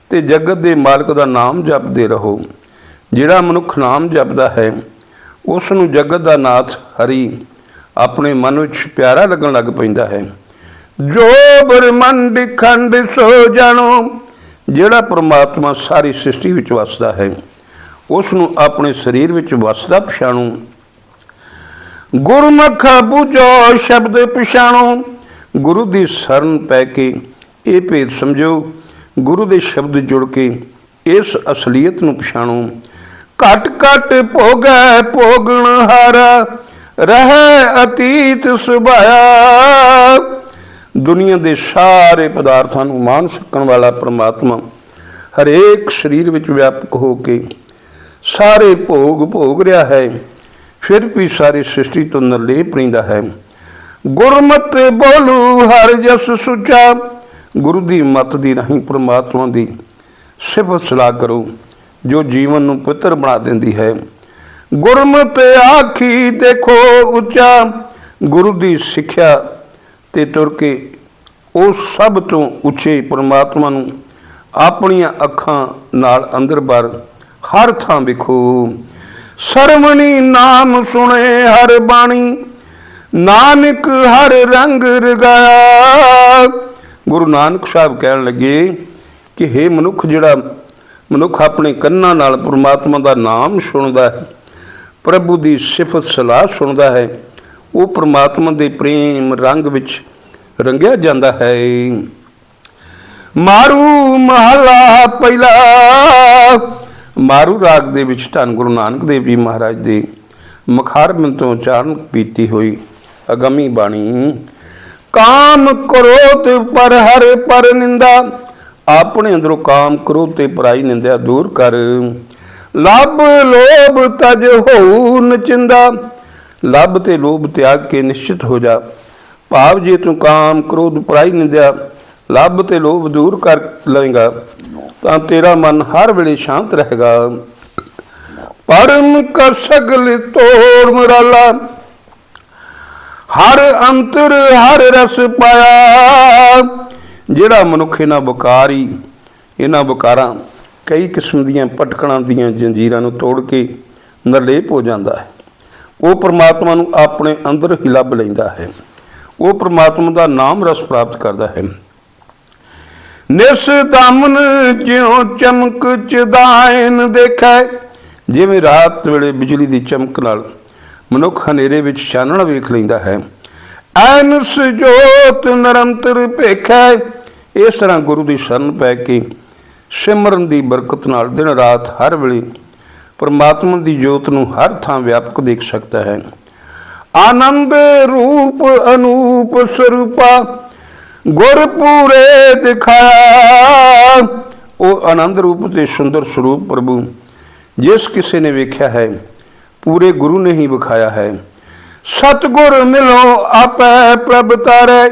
ਤੇ ਜਗਤ ਦੇ ਮਾਲਕ ਦਾ ਨਾਮ ਜਪਦੇ ਰਹੋ। ਜਿਹੜਾ ਮਨੁੱਖ ਨਾਮ ਜਪਦਾ ਹੈ ਉਸ ਨੂੰ ਜਗਤ ਦਾ ਨਾਥ ਹਰੀ ਆਪਣੇ ਮਨ ਵਿੱਚ ਪਿਆਰਾ ਲੱਗਣ ਲੱਗ ਪੈਂਦਾ ਹੈ। ਜੋ ਬ੍ਰਹਮੰਡ ਖੰਡ ਸੋ ਜਾਣੋ, ਜਿਹੜਾ ਪ੍ਰਮਾਤਮਾ ਸਾਰੀ ਸ੍ਰਿਸ਼ਟੀ ਵਿੱਚ ਵਸਦਾ ਹੈ ਉਸ ਨੂੰ ਆਪਣੇ ਸਰੀਰ ਵਿੱਚ ਵਸਦਾ ਪਛਾਣੋ। ਗੁਰਮੁਖ ਬੁਝੋ ਸ਼ਬਦ ਪਛਾਣੋ, ਗੁਰੂ ਦੀ ਸ਼ਰਨ ਪੈ ਕੇ ਇਹ ਭੇਦ ਸਮਝੋ, ਗੁਰੂ ਦੇ ਸ਼ਬਦ ਜੁੜ ਕੇ ਇਸ ਅਸਲੀਅਤ ਨੂੰ ਪਛਾਣੋ। ਘਟ ਘਟ ਭੋਗੈ ਭੋਗਣ ਹਾਰਾ, ਰਹਿ ਅਤੀਤ ਸੁਭਾਇਆ। ਦੁਨੀਆ ਦੇ ਸਾਰੇ ਪਦਾਰਥਾਂ ਨੂੰ ਮਾਨ ਸਕਣ ਵਾਲਾ ਪ੍ਰਮਾਤਮਾ ਹਰੇਕ ਸਰੀਰ ਵਿੱਚ ਵਿਆਪਕ ਹੋ ਕੇ ਸਾਰੇ ਭੋਗ ਭੋਗ ਰਿਹਾ ਹੈ, ਫਿਰ ਵੀ ਸਾਰੀ ਸ੍ਰਿਸ਼ਟੀ ਤੋਂ ਨਿਰਲੇਪ ਰਹਿੰਦਾ ਹੈ। ਗੁਰਮਤਿ ਬੋਲੂ ਹਰ ਜਸ ਸੁਚਾ, ਗੁਰੂ ਦੀ ਮਤ ਦੀ ਨਹੀਂ ਪ੍ਰਮਾਤਮਾ ਦੀ ਸਿਫਤ ਸਲਾਹ ਕਰੋ। ਜੋ ਜੀਵਨ ਨੂੰ ਪਵਿੱਤਰ ਬਣਾ ਦਿੰਦੀ ਹੈ। ਗੁਰਮਤਿ ਆਖੀ ਦੇਖੋ ਉੱਚਾ, ਗੁਰੂ ਦੀ ਸਿੱਖਿਆ ਤੇ ਤੁਰ ਕੇ ਉਹ ਸਭ ਤੋਂ ਉੱਚੇ ਪਰਮਾਤਮਾ ਨੂੰ ਆਪਣੀਆਂ ਅੱਖਾਂ ਨਾਲ ਅੰਦਰ ਬਾਹਰ ਹਰ ਥਾਂ ਵਿਖੋ। ਸਰਵਣੀ ਨਾਮ ਸੁਣੇ ਹਰ ਬਾਣੀ, ਨਾਨਕ ਹਰ ਰੰਗ ਰਗਾਇਆ। ਗੁਰੂ ਨਾਨਕ ਸਾਹਿਬ ਕਹਿਣ ਲੱਗੇ ਕਿ हे ਮਨੁੱਖ ਜਿਹੜਾ ਮਨੁੱਖ ਆਪਣੇ ਕੰਨਾਂ ਨਾਲ ਪ੍ਰਮਾਤਮਾ ਦਾ ਨਾਮ ਸੁਣਦਾ ਹੈ। ਪ੍ਰਭੂ ਦੀ ਸਿਫਤ ਸਲਾਹ ਸੁਣਦਾ ਹੈ। ਉਹ ਪ੍ਰਮਾਤਮਾ ਦੇ ਪ੍ਰੇਮ ਰੰਗ ਵਿੱਚ ਰੰਗਿਆ ਜਾਂਦਾ ਹੈ। ਮਾਰੂ ਮਹਲਾ ਪਹਿਲਾ, ਮਾਰੂ ਰਾਗ ਦੇ ਵਿੱਚ ਧੰਨ ਗੁਰੂ ਨਾਨਕ ਦੇਵ ਜੀ ਮਹਾਰਾਜ ਦੇ ਮਖਾਰਮਨ ਤੋਂ ਉਚਾਰਨ ਕੀਤੀ ਹੋਈ ਅਗਮੀ ਬਾਣੀ, ਕਾਮ ਕ੍ਰੋਧ ਪਰ ਹਰ ਪਰ ਨਿੰਦਾ ਆਪਣੇ ਅੰਦਰੋਂ ਕਾਮ ਕ੍ਰੋਧ ਤੇ ਪਰਾਈ ਨਿੰਦਿਆ ਦੂਰ ਕਰ। ਲੱਭ ਲੋਭ ਤਜ ਹੋਊ ਨਚਿੰਦਾ ਲੱਭ ਤੇ ਲੋਭ ਤਿਆਗ ਕੇ ਨਿਸ਼ਚਿਤ ਹੋ ਜਾ। ਭਾਵ ਜੇ ਤੂੰ ਕਾਮ ਕ੍ਰੋਧ ਪਰਾਈ ਨਿੰਦਿਆ, ਲੱਭ ਤੇ ਲੋਭ ਦੂਰ ਕਰ ਲਵੇਂਗਾ, ਤਾਂ ਤੇਰਾ ਮਨ ਹਰ ਵੇਲੇ ਸ਼ਾਂਤ ਰਹੇਗਾ। ਪਰਮ ਕਰ ਸਗਲ ਤੋੜ ਮਰਾਲਾ। ਹਰ ਅੰਤਰ ਹਰ ਰਸ ਪਾਇਆ। ਜਿਹੜਾ ਮਨੁੱਖ ਇਹਨਾਂ ਬੁਕਾਰੀ ਇਹਨਾਂ ਬੁਕਾਰਾਂ ਕਈ ਕਿਸਮ ਦੀਆਂ ਪਟਕਣਾਂ ਦੀਆਂ ਜੰਜੀਰਾਂ ਨੂੰ ਤੋੜ ਕੇ ਨਿਰਲੇਪ ਹੋ ਜਾਂਦਾ ਹੈ। ਉਹ ਪ੍ਰਮਾਤਮਾ ਨੂੰ ਆਪਣੇ ਅੰਦਰ ਹੀ ਲੱਭ ਲੈਂਦਾ ਹੈ। ਉਹ ਪ੍ਰਮਾਤਮਾ ਦਾ ਨਾਮ ਰਸ ਪ੍ਰਾਪਤ ਕਰਦਾ ਹੈ। ਨਿਸ ਦਮਨ ਜਿਉ ਚਮਕ ਚਦਾਇਨ ਦੇਖੈ, ਜਿਵੇਂ ਰਾਤ ਵੇਲੇ ਬਿਜਲੀ ਦੀ ਚਮਕ ਨਾਲ ਮਨੁੱਖ ਹਨੇਰੇ ਵਿੱਚ ਚਾਨਣ ਵੇਖ ਲੈਂਦਾ ਹੈ। ਐਨਸ ਜੋਤ ਨਿਰੰਤਰ ਭੇਖੈ ਇਸ ਤਰ੍ਹਾਂ ਗੁਰੂ ਦੀ ਸ਼ਰਨ ਪੈ ਕੇ ਸਿਮਰਨ ਦੀ ਬਰਕਤ ਨਾਲ ਦਿਨ ਰਾਤ ਹਰ ਵੇਲੇ ਪਰਮਾਤਮਾ ਦੀ ਜੋਤ ਨੂੰ ਹਰ ਥਾਂ ਵਿਆਪਕ ਦੇਖ ਸਕਦਾ ਹੈ। ਆਨੰਦ ਰੂਪ ਅਨੂਪ ਸਰੂਪਾ, ਗੁਰ ਦਿਖਾਇਆ। ਉਹ ਆਨੰਦ ਰੂਪ ਤੇ ਸੁੰਦਰ ਸਰੂਪ ਪ੍ਰਭੂ, ਜਿਸ ਕਿਸੇ ਨੇ ਵੇਖਿਆ ਹੈ, ਪੂਰੇ ਗੁਰੂ ਨੇ ਹੀ ਵਿਖਾਇਆ ਹੈ। ਸਤਗੁਰ ਮਿਲੋ ਆਪੈ ਪ੍ਰਭ ਤਾਰੈ,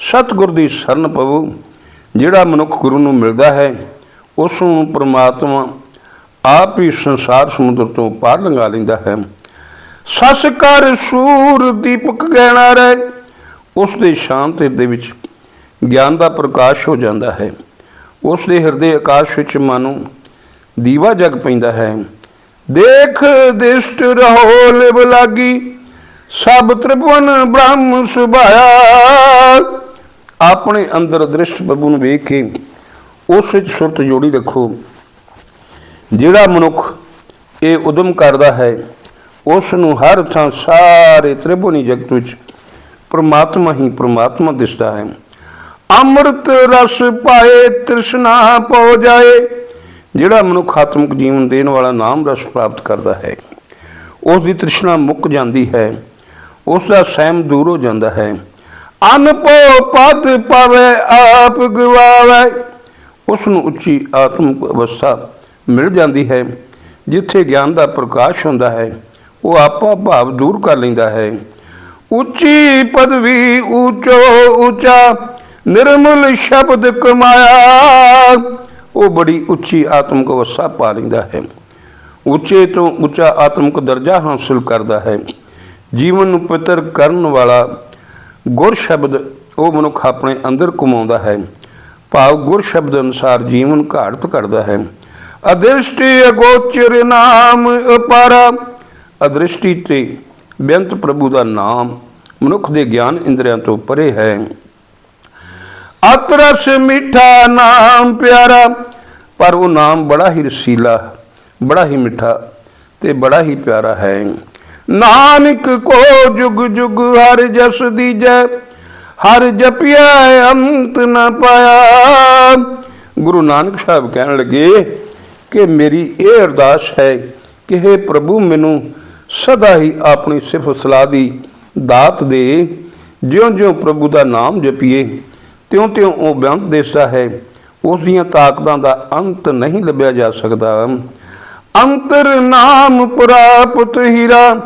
ਸਤਗੁਰ ਦੀ ਸ਼ਰਨ ਪਵੋ। ਜਿਹੜਾ ਮਨੁੱਖ ਗੁਰੂ ਨੂੰ ਮਿਲਦਾ ਹੈ ਉਸ ਨੂੰ ਪ੍ਰਮਾਤਮਾ ਆਪ ਹੀ ਸੰਸਾਰ ਸਮੁੰਦਰ ਤੋਂ ਪਾਰ ਲੰਘਾ ਲੈਂਦਾ ਹੈ। ਸਸ ਕਰ ਸੂਰ ਦੀਪਕ ਗਹਿਣਾ ਰਹਿ। ਉਸ ਦੇ ਸ਼ਾਂਤ ਹਿਰਦੇ ਵਿੱਚ ਗਿਆਨ ਦਾ ਪ੍ਰਕਾਸ਼ ਹੋ ਜਾਂਦਾ ਹੈ। ਉਸ ਦੇ ਹਿਰਦੇ ਆਕਾਸ਼ ਵਿੱਚ ਮਾਨੋ ਦੀਵਾ ਜਗ ਪੈਂਦਾ ਹੈ। ਦੇਖ ਦਿਸ਼ਟ ਰਹੋ ਲਿਵ ਲਾਗੀ। ਸਭ ਤ੍ਰਿਭੁਵਨ ਬ੍ਰਹਮ ਸੁਭਾਇਆ। ਆਪਣੇ ਅੰਦਰ ਦ੍ਰਿਸ਼ਟ ਪ੍ਰਭੂ ਨੂੰ ਵੇਖ ਕੇ ਉਸ ਵਿੱਚ ਸੁਰਤ ਜੋੜੀ ਰੱਖੋ। ਜਿਹੜਾ ਮਨੁੱਖ ਇਹ ਉਦਮ ਕਰਦਾ ਹੈ ਉਸ ਨੂੰ ਹਰ ਥਾਂ ਸਾਰੇ ਤ੍ਰਿਭੁਵਨੀ ਜਗਤ ਵਿੱਚ ਪ੍ਰਮਾਤਮਾ ਹੀ ਪ੍ਰਮਾਤਮਾ ਦਿਸਦਾ ਹੈ। ਅੰਮ੍ਰਿਤ ਰਸ ਪਾਏ ਤ੍ਰਿਸ਼ਨਾ ਪਉ ਜਾਏ, ਜਿਹੜਾ ਮਨੁੱਖ ਆਤਮਿਕ ਜੀਵਨ ਦੇਣ ਵਾਲਾ ਨਾਮ ਰਸ ਪ੍ਰਾਪਤ ਕਰਦਾ ਹੈ ਉਸ ਦੀ ਤ੍ਰਿਸ਼ਨਾ ਮੁੱਕ ਜਾਂਦੀ ਹੈ ਉਸ ਦਾ ਸਹਿਮ ਦੂਰ ਹੋ ਜਾਂਦਾ ਹੈ। ਅਨਪੋ ਪਤ ਪਾਵੇ, ਆਪ ਗਵਾਵੇ। ਉਸ ਨੂੰ ਉੱਚੀ ਆਤਮਿਕ ਅਵਸਥਾ ਮਿਲ ਜਾਂਦੀ ਹੈ, ਜਿੱਥੇ ਗਿਆਨ ਦਾ ਪ੍ਰਕਾਸ਼ ਹੁੰਦਾ ਹੈ, ਉਹ ਆਪਾ ਭਾਵ ਦੂਰ ਕਰ ਲੈਂਦਾ ਹੈ। ਉੱਚੀ ਪਦਵੀ ਉੱਚੋ ਉੱਚਾ, ਨਿਰਮਲ ਸ਼ਬਦ ਕਮਾਇਆ, ਉਹ ਬੜੀ ਉੱਚੀ ਆਤਮਿਕ ਅਵਸਥਾ ਪਾ ਲੈਂਦਾ ਹੈ। ਉੱਚੇ ਤੋਂ ਉੱਚਾ ਆਤਮਿਕ ਦਰਜਾ ਹਾਸਲ ਕਰਦਾ ਹੈ। ਜੀਵਨ ਨੂੰ ਪਵਿੱਤਰ ਕਰਨ ਵਾਲਾ ਗੁਰ ਸ਼ਬਦ ਉਹ ਮਨੁੱਖ ਆਪਣੇ ਅੰਦਰ ਕਮਾਉਂਦਾ ਹੈ। ਭਾਵ ਗੁਰ ਸ਼ਬਦ ਅਨੁਸਾਰ ਜੀਵਨ ਘਾੜਤ ਕਰਦਾ ਹੈ। ਅਦ੍ਰਿਸ਼ਟੀ ਅਗੋਚਰ ਨਾਮ ਅਪਾਰਾ। ਅਦ੍ਰਿਸ਼ਟੀ ਤੇ ਬੇਅੰਤ ਪ੍ਰਭੂ ਦਾ ਨਾਮ ਮਨੁੱਖ ਦੇ ਗਿਆਨ ਇੰਦਰੀਆਂ ਤੋਂ ਪਰੇ ਹੈ। ਅਤਰਸ ਮਿੱਠਾ ਨਾਮ ਪਿਆਰਾ। ਪਰ ਉਹ ਨਾਮ ਬੜਾ ਹੀ ਰਸੀਲਾ, ਬੜਾ ਹੀ ਮਿੱਠਾ ਤੇ ਬੜਾ ਹੀ ਪਿਆਰਾ ਹੈ। ਨਾਨਕ ਕੋ ਜੁਗ ਜੁਗ ਹਰ ਜਸ ਦੀਜੈ, ਹਰ ਜਪਿਆ ਅੰਤ ਨ ਪਾਇਆ। ਗੁਰੂ ਨਾਨਕ ਸਾਹਿਬ ਕਹਿਣ ਲੱਗੇ ਕਿ ਮੇਰੀ ਇਹ ਅਰਦਾਸ ਹੈ ਕਿ हे ਪ੍ਰਭੂ ਮੈਨੂੰ ਸਦਾ ਹੀ ਆਪਣੀ ਸਿਫਤ ਸਲਾਹ ਦੀ ਦਾਤ ਦੇ। ਜਿਉਂ-ਜਿਉਂ ਪ੍ਰਭੂ ਦਾ ਨਾਮ ਜਪੀਏ, ਤਿਉਂ-ਤਿਉਂ ਉਹ ਬੇਅੰਤ ਦਿਸਦਾ ਹੈ, ਉਸ ਦੀਆਂ ਤਾਕਤਾਂ ਦਾ ਅੰਤ ਨਹੀਂ ਲੱਭਿਆ ਜਾ ਸਕਦਾ। ਅੰਤਰ ਨਾਮ ਪ੍ਰਾਪਤ ਹੀਰਾ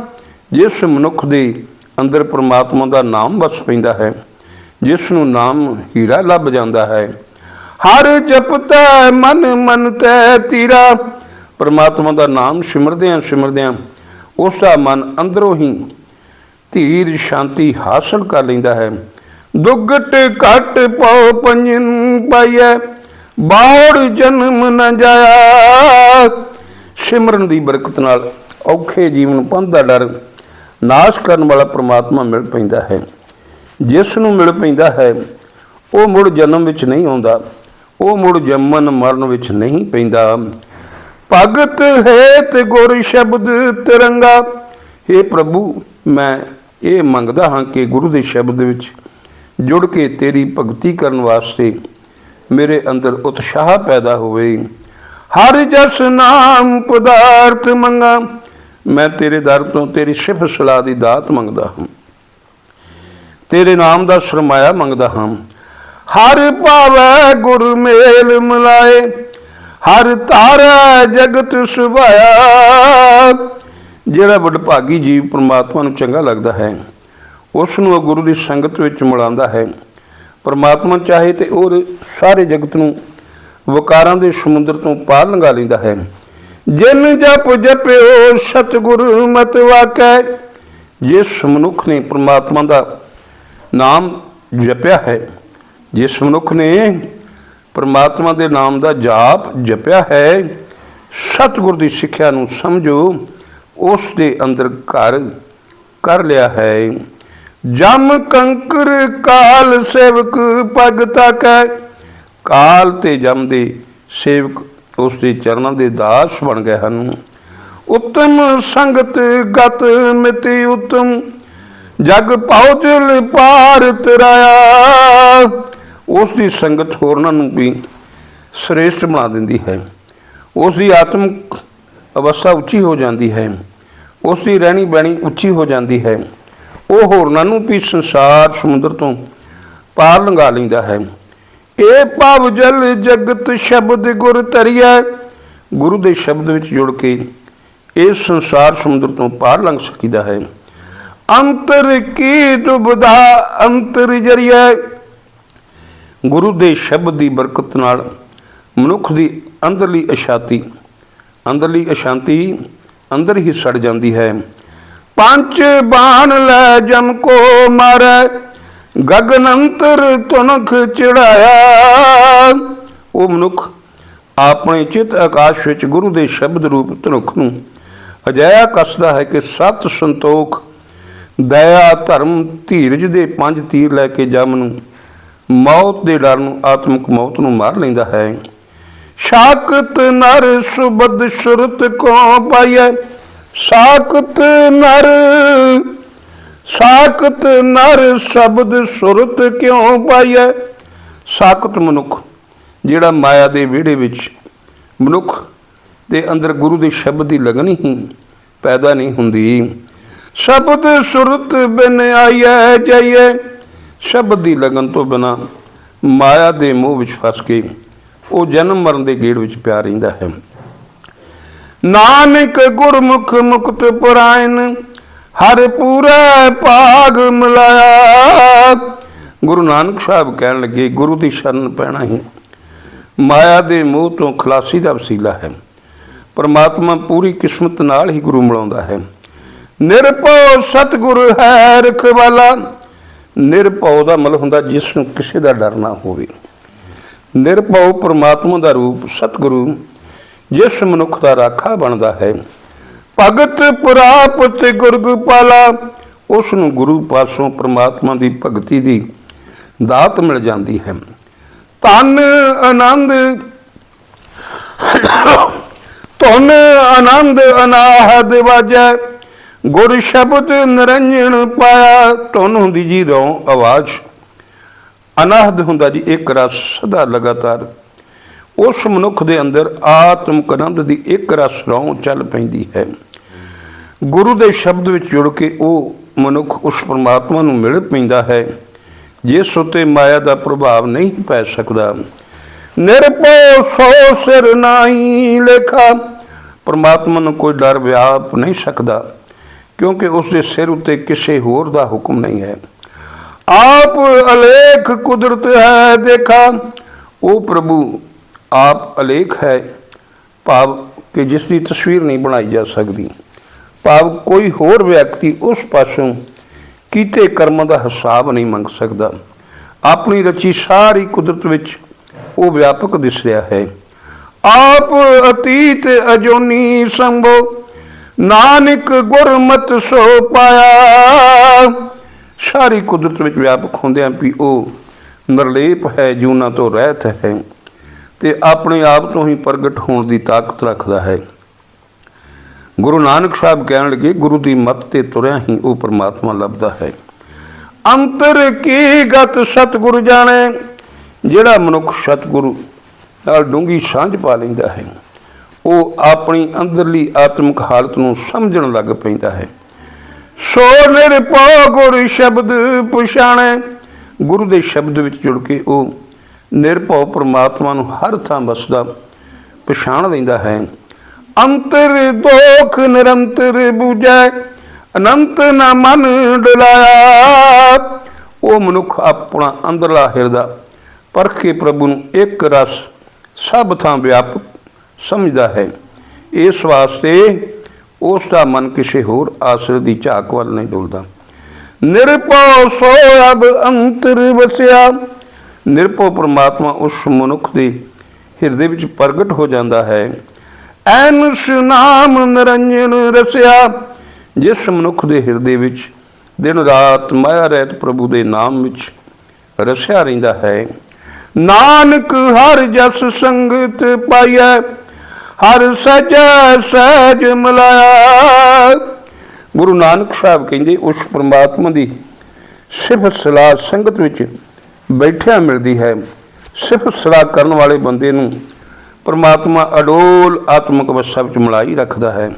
ਜਿਸ ਮਨੁੱਖ ਦੇ ਅੰਦਰ ਪ੍ਰਮਾਤਮਾ ਦਾ ਨਾਮ ਵਸ ਪੈਂਦਾ ਹੈ, ਜਿਸ ਨੂੰ ਨਾਮ ਹੀਰਾ ਲੱਭ ਜਾਂਦਾ ਹੈ। ਹਰ ਜਪਤਾ ਮਨ ਮਨ ਤੈ ਤੀਰਾ। ਪ੍ਰਮਾਤਮਾ ਦਾ ਨਾਮ ਸਿਮਰਦਿਆਂ ਸਿਮਰਦਿਆਂ ਉਸ ਦਾ ਮਨ ਅੰਦਰੋਂ ਹੀ ਧੀਰ ਸ਼ਾਂਤੀ ਹਾਸਲ ਕਰ ਲੈਂਦਾ ਹੈ। ਦੁੱਗਟ ਘਟ ਪਉ ਪੰਜਨ ਪਾਈਐ ਬਾੜ ਜਨਮ ਨ ਜਾਇਆ। ਸਿਮਰਨ ਦੀ ਬਰਕਤ ਨਾਲ ਔਖੇ ਜੀਵਨ ਪੰਧ ਦਾ ਡਰ ਨਾਸ਼ ਕਰਨ ਵਾਲਾ ਪ੍ਰਮਾਤਮਾ ਮਿਲ ਪੈਂਦਾ ਹੈ। ਜਿਸ ਨੂੰ ਮਿਲ ਪੈਂਦਾ ਹੈ, ਉਹ ਮੁੜ ਜਨਮ ਵਿੱਚ ਨਹੀਂ ਆਉਂਦਾ, ਉਹ ਮੁੜ ਜੰਮਨ ਮਰਨ ਵਿੱਚ ਨਹੀਂ ਪੈਂਦਾ। ਭਗਤ ਹੈ ਤੇ ਗੁਰ ਸ਼ਬਦ ਤਿਰੰਗਾ। हे ਪ੍ਰਭੂ, ਮੈਂ ਇਹ ਮੰਗਦਾ ਹਾਂ ਕਿ ਗੁਰੂ ਦੇ ਸ਼ਬਦ ਵਿੱਚ ਜੁੜ ਕੇ ਤੇਰੀ ਭਗਤੀ ਕਰਨ ਵਾਸਤੇ ਮੇਰੇ ਅੰਦਰ ਉਤਸ਼ਾਹ ਪੈਦਾ ਹੋਵੇ। ਹਰ ਜਸ ਨਾਮ ਪਦਾਰਥ ਮੰਗਾ। ਮੈਂ ਤੇਰੇ ਦਰ ਤੋਂ ਤੇਰੀ ਸਿਫਤ ਸਲਾਹ ਦੀ ਦਾਤ ਮੰਗਦਾ ਹਾਂ। ਤੇਰੇ ਨਾਮ ਦਾ ਸਰਮਾਇਆ ਮੰਗਦਾ ਹਾਂ। ਹਰ ਭਾਵੈ ਗੁਰ ਮੇਲ ਮਿਲਾਏ, ਹਰ ਤਾਰਾ ਜਗਤ ਸੁਭਾਇਆ। ਜਿਹੜਾ ਵਡਭਾਗੀ ਜੀਵ ਪ੍ਰਮਾਤਮਾ ਨੂੰ ਚੰਗਾ ਲੱਗਦਾ ਹੈ, ਉਸ ਨੂੰ ਗੁਰੂ ਦੀ ਸੰਗਤ ਵਿੱਚ ਮਿਲਾਉਂਦਾ ਹੈ। ਪਰਮਾਤਮਾ ਚਾਹੇ ਤੇ ਉਹ ਸਾਰੇ ਜਗਤ ਨੂੰ ਵਿਕਾਰਾਂ ਦੇ ਸਮੁੰਦਰ ਤੋਂ ਪਾਰ ਲੰਘਾ ਲੈਂਦਾ ਹੈ। ਜਿਨ ਜਪ ਜਪਿਓ, ਸਤਿਗੁਰ ਮਤ ਵਾਕੈ। ਜਿਸ ਮਨੁੱਖ ਨੇ ਪ੍ਰਮਾਤਮਾ ਦਾ ਨਾਮ ਜਪਿਆ ਹੈ, ਜਿਸ ਮਨੁੱਖ ਨੇ ਪ੍ਰਮਾਤਮਾ ਦੇ ਨਾਮ ਦਾ ਜਾਪ ਜਪਿਆ ਹੈ, ਸਤਿਗੁਰ ਦੀ ਸਿੱਖਿਆ ਨੂੰ ਸਮਝੋ, ਉਸ ਦੇ ਅੰਦਰ ਘਰ ਕਰ ਲਿਆ ਹੈ। ਜਮ ਕੰਕਰ ਕਾਲ ਸੇਵਕ ਪਗ ਤਕੈ ਕਾਲ ਤੇ ਜਮ ਦੇ ਸੇਵਕ ਉਸ ਦੇ ਚਰਨਾਂ ਦੇ ਦਾਸ ਬਣ ਗਏ ਹਨ। ਉਤਮ ਸੰਗਤ ਗਤ ਮਿਤੀ ਉਤਮ, ਜਗ ਪਹੁੰਚਲ ਪਾਰ ਤਰਾਇਆ। ਉਸ ਦੀ ਸੰਗਤ ਹੋਰਨਾਂ ਨੂੰ ਵੀ ਸ੍ਰੇਸ਼ਟ ਬਣਾ ਦਿੰਦੀ ਹੈ। ਉਸ ਦੀ ਆਤਮਿਕ ਅਵਸਥਾ ਉੱਚੀ ਹੋ ਜਾਂਦੀ ਹੈ। ਉਸ ਦੀ ਰਹਿਣੀ ਬਹਿਣੀ ਉੱਚੀ ਹੋ ਜਾਂਦੀ ਹੈ। ਉਹ ਹੋਰਨਾਂ ਨੂੰ ਵੀ ਸੰਸਾਰ ਸਮੁੰਦਰ ਤੋਂ ਪਾਰ ਲੰਘਾ ਲੈਂਦਾ ਹੈ। ਇਹ ਭਵ ਜਲ ਜਗਤ ਸ਼ਬਦ ਗੁਰ ਤਰੀਐ ਗੁਰੂ ਦੇ ਸ਼ਬਦ ਵਿੱਚ ਜੁੜ ਕੇ ਇਹ ਸੰਸਾਰ ਸਮੁੰਦਰ ਤੋਂ ਪਾਰ ਲੰਘ ਸਕੀਦਾ ਹੈ। ਅੰਤਰ ਕੀ ਦੁਬਦਾ ਅੰਤਰ ਜਰੀਏ ਗੁਰੂ ਦੇ ਸ਼ਬਦ ਦੀ ਬਰਕਤ ਨਾਲ ਮਨੁੱਖ ਦੀ ਅੰਦਰਲੀ ਅਸ਼ਾਂਤੀ ਅੰਦਰਲੀ ਅਸ਼ਾਂਤੀ ਅੰਦਰ ਹੀ ਸੜ ਜਾਂਦੀ ਹੈ। ਪੰਜ ਬਾਣ ਲੈ ਜਮ ਕੋ ਮਾਰੈ। ਗਗਨ ਅੰਤਰ ਤੁਨਖ ਚੜਾਇਆ। ਉਹ ਮਨੁੱਖ ਆਪਣੇ ਚਿਤ ਆਕਾਸ਼ ਵਿੱਚ ਗੁਰੂ ਦੇ ਸ਼ਬਦ ਰੂਪ ਤੁਨਖ ਨੂੰ ਅਜਿਹਾ ਕੱਸਦਾ ਹੈ ਕਿ ਸਤ ਸੰਤੋਖ, ਦਇਆ, ਧਰਮ, ਧੀਰਜ ਦੇ ਪੰਜ ਤੀਰ ਲੈ ਕੇ ਜਮ ਨੂੰ, ਮੌਤ ਦੇ ਡਰ ਨੂੰ, ਆਤਮਿਕ ਮੌਤ ਨੂੰ ਮਾਰ ਲੈਂਦਾ ਹੈ। ਸ਼ਾਕਤ ਨਰ ਸੁਬਦ ਸੁਰਤ ਕੋ ਪਾਈਐ, ਸਾਕਤ ਨਰ ਸਾਕਤ ਨਰ ਸ਼ਬਦ ਸੁਰਤ ਕਿਉਂ ਪਾਈਐ? ਸਾਕਤ ਮਨੁੱਖ, ਜਿਹੜਾ ਮਾਇਆ ਦੇ ਵਿਹੜੇ ਵਿੱਚ ਮਨੁੱਖ ਦੇ ਅੰਦਰ ਗੁਰੂ ਦੇ ਸ਼ਬਦ ਦੀ ਲਗਨ ਹੀ ਪੈਦਾ ਨਹੀਂ ਹੁੰਦੀ। ਸ਼ਬਦ ਸੁਰਤ ਬਿਨ ਆਈਐ, ਜਾਈਐ। ਸ਼ਬਦ ਦੀ ਲਗਨ ਤੋਂ ਬਿਨਾ ਮਾਇਆ ਦੇ ਮੋਹ ਵਿੱਚ ਫਸ ਕੇ ਉਹ ਜਨਮ ਮਰਨ ਦੇ ਗੇੜ ਵਿੱਚ ਪਿਆ ਰਹਿੰਦਾ ਹੈ। ਨਾਨਕ ਗੁਰਮੁਖ ਮੁਕਤ ਪੁਰਾਇਨ ਹਰ ਪੂਰਾ ਭਾਗ ਮਿਲਾਇਆ। ਗੁਰੂ ਨਾਨਕ ਸਾਹਿਬ ਕਹਿਣ ਲੱਗੇ, ਗੁਰੂ ਦੀ ਸ਼ਰਨ ਪੈਣਾ ਹੀ। ਮਾਇਆ ਦੇ ਮੋਹ ਤੋਂ ਖਲਾਸੀ ਦਾ ਵਸੀਲਾ ਹੈ। ਪਰਮਾਤਮਾ ਪੂਰੀ ਕਿਸਮਤ ਨਾਲ ਹੀ ਗੁਰੂ ਮਿਲਾਉਂਦਾ ਹੈ। ਨਿਰਭਉ ਸਤਿਗੁਰ ਹੈ ਰਖਵਾਲਾ ਨਿਰਭਉ ਦਾ ਮਤਲਬ ਹੁੰਦਾ ਜਿਸ ਨੂੰ ਕਿਸੇ ਦਾ ਡਰ ਨਾ ਹੋਵੇ। ਨਿਰਭਉ ਪਰਮਾਤਮਾ ਦਾ ਰੂਪ ਸਤਿਗੁਰੂ, ਜਿਸ ਮਨੁੱਖ ਦਾ ਰਾਖਾ ਬਣਦਾ ਹੈ। ਭਗਤ ਪ੍ਰਾਪਤ ਗੁਰਗੋਪਾਲਾ। ਉਸ ਨੂੰ ਗੁਰੂ ਪਾਸੋਂ ਪ੍ਰਮਾਤਮਾ ਦੀ ਭਗਤੀ ਦੀ ਦਾਤ ਮਿਲ ਜਾਂਦੀ ਹੈ। ਤਨ ਆਨੰਦ, ਧਨ ਆਨੰਦ ਅਨਾਹਦ ਵਾਜੈ। ਗੁਰ ਸ਼ਬਦ ਨਿਰੰਜਨ ਪਾਇਆ, ਧੁਨ ਹੁੰਦੀ ਜੀ ਰੋਂ ਆਵਾਜ਼। ਅਨਾਹਦ ਹੁੰਦਾ ਜੀ, ਇੱਕ ਰਸ ਸਦਾ ਲਗਾਤਾਰ ਉਸ ਮਨੁੱਖ ਦੇ ਅੰਦਰ ਆਤਮਿਕ ਆਨੰਦ ਦੀ ਇੱਕ ਰਸ ਰੋਂ ਚੱਲ ਪੈਂਦੀ ਹੈ। ਗੁਰੂ ਦੇ ਸ਼ਬਦ ਵਿੱਚ ਜੁੜ ਕੇ ਉਹ ਮਨੁੱਖ ਉਸ ਪਰਮਾਤਮਾ ਨੂੰ ਮਿਲ ਪੈਂਦਾ ਹੈ, ਜਿਸ ਉਤੇ ਮਾਇਆ ਦਾ ਪ੍ਰਭਾਵ ਨਹੀਂ ਪੈ ਸਕਦਾ। ਨਿਰਭਉ ਸੋ ਸਿਰ ਨਹੀਂ ਲੇਖਾ। ਪਰਮਾਤਮਾ ਨੂੰ ਕੋਈ ਡਰ ਵਿਆਪ ਨਹੀਂ ਸਕਦਾ, ਕਿਉਂਕਿ ਉਸ ਦੇ ਸਿਰ ਉੱਤੇ ਕਿਸੇ ਹੋਰ ਦਾ ਹੁਕਮ ਨਹੀਂ ਹੈ। ਆਪ ਅਲੇਖ ਕੁਦਰਤ ਹੈ ਦੇਖਾ, ਉਹ ਪ੍ਰਭੂ ਆਪ ਅਲੇਖ ਹੈ। ਭਾਵ ਕਿ ਜਿਸ ਦੀ ਤਸਵੀਰ ਨਹੀਂ ਬਣਾਈ ਜਾ ਸਕਦੀ। ਭਾਵ ਕੋਈ ਹੋਰ ਵਿਅਕਤੀ ਉਸ ਪਾਸੋਂ ਕੀਤੇ ਕਰਮਾਂ ਦਾ ਹਿਸਾਬ ਨਹੀਂ ਮੰਗ ਸਕਦਾ। ਆਪਣੀ ਰਚੀ ਸਾਰੀ ਕੁਦਰਤ ਵਿੱਚ ਉਹ ਵਿਆਪਕ ਦਿਸ ਰਿਹਾ ਹੈ। ਆਪ ਅਤੀਤ ਅਜੋਨੀ ਸੰਭੋ, ਨਾਨਕ ਗੁਰਮਤ ਸੋ ਪਾਇਆ। ਸਾਰੀ ਕੁਦਰਤ ਵਿੱਚ ਵਿਆਪਕ ਹੁੰਦਿਆਂ ਵੀ ਉਹ ਨਿਰਲੇਪ ਹੈ ਜੂਨਾ ਤੋਂ ਰਹਿਤ ਹੈ। ਤੇ ਆਪਣੇ ਆਪ ਤੋਂ ਹੀ ਪ੍ਰਗਟ ਹੋਣ ਦੀ ਤਾਕਤ ਰੱਖਦਾ ਹੈ। ਗੁਰੂ ਨਾਨਕ ਸਾਹਿਬ ਕਹਿਣ ਲੱਗੇ, ਗੁਰੂ ਦੀ ਮੱਤ ਤੇ ਤੁਰਿਆ ਹੀ ਉਹ ਪਰਮਾਤਮਾ ਲੱਭਦਾ ਹੈ। ਅੰਤਰ ਕੀ ਗਤ ਸਤਿਗੁਰ ਜਾਣੇ? ਜਿਹੜਾ ਮਨੁੱਖ ਸਤਿਗੁਰੂ ਨਾਲ ਡੂੰਗੀ ਸਾਂਝ ਪਾ ਲੈਂਦਾ ਹੈ, ਉਹ ਆਪਣੀ ਅੰਦਰਲੀ ਆਤਮਿਕ ਹਾਲਤ ਨੂੰ ਸਮਝਣ ਲੱਗ ਪੈਂਦਾ ਹੈ। ਸੋ ਨਿਰਭਉ ਗੁਰ ਸ਼ਬਦ ਪਛਾਣੈ। ਗੁਰੂ ਦੇ ਸ਼ਬਦ ਵਿੱਚ ਜੁੜ ਕੇ ਉਹ ਨਿਰਭਉ ਪਰਮਾਤਮਾ ਨੂੰ ਹਰ ਥਾਂ ਵਸਦਾ, ਪਛਾਣ ਲੈਂਦਾ ਹੈ। ਅੰਤਰ ਦੋਖ ਨਿਰੰਤਰ ਬੂਝੈ, ਅਨੰਤ ਨਾ ਮਨ ਡੁਲਾਇਆ। ਉਹ ਮਨੁੱਖ ਆਪਣਾ ਅੰਦਰਲਾ ਹਿਰਦਾ, ਪਰਖ ਪ੍ਰਭੂ ਨੂੰ ਇੱਕ ਰਸ ਸਭ ਥਾਂ ਵਿਆਪਕ ਸਮਝਦਾ ਹੈ। ਇਸ ਵਾਸਤੇ ਉਸ ਦਾ ਮਨ ਕਿਸੇ ਹੋਰ ਆਸਰੇ ਦੀ ਝਾਕ ਵੱਲ ਨਹੀਂ ਡੁਲਦਾ। ਨਿਰਭਉ ਸੋ ਅਬ ਅੰਤਰ ਵਸਿਆ ਨਿਰਭਉ ਪਰਮਾਤਮਾ ਉਸ ਮਨੁੱਖ ਦੇ ਹਿਰਦੇ ਵਿੱਚ ਪ੍ਰਗਟ ਹੋ ਜਾਂਦਾ ਹੈ। ਐਨੁਸ ਨਾਮ ਨਿਰੰਜਨ ਰਸਿਆ, ਜਿਸ ਮਨੁੱਖ ਦੇ ਹਿਰਦੇ ਵਿੱਚ ਦਿਨ ਰਾਤ ਮਾਇਆ ਰਹਿਤ ਪ੍ਰਭੂ ਦੇ ਨਾਮ ਵਿੱਚ ਰਸਿਆ ਰਹਿੰਦਾ ਹੈ। ਨਾਨਕ ਹਰ ਜਸ ਸੰਗਤ ਪਾਈਐ, ਹਰ ਸਜੈ ਸਹਿਜ ਮਿਲਾਇਆ। ਗੁਰੂ ਨਾਨਕ ਸਾਹਿਬ ਕਹਿੰਦੇ, ਉਸ ਪ੍ਰਮਾਤਮਾ ਦੀ ਸਿਫਤ ਸਲਾਹ ਸੰਗਤ ਵਿੱਚ ਬੈਠਿਆ ਮਿਲਦੀ ਹੈ। ਸਿਰਫ ਸਲਾਹ ਕਰਨ ਵਾਲੇ ਬੰਦੇ ਨੂੰ ਪਰਮਾਤਮਾ ਅਡੋਲ ਆਤਮਿਕ ਅਵਸਥਾ ਵਿੱਚ ਮਿਲਾਈ ਰੱਖਦਾ ਹੈ।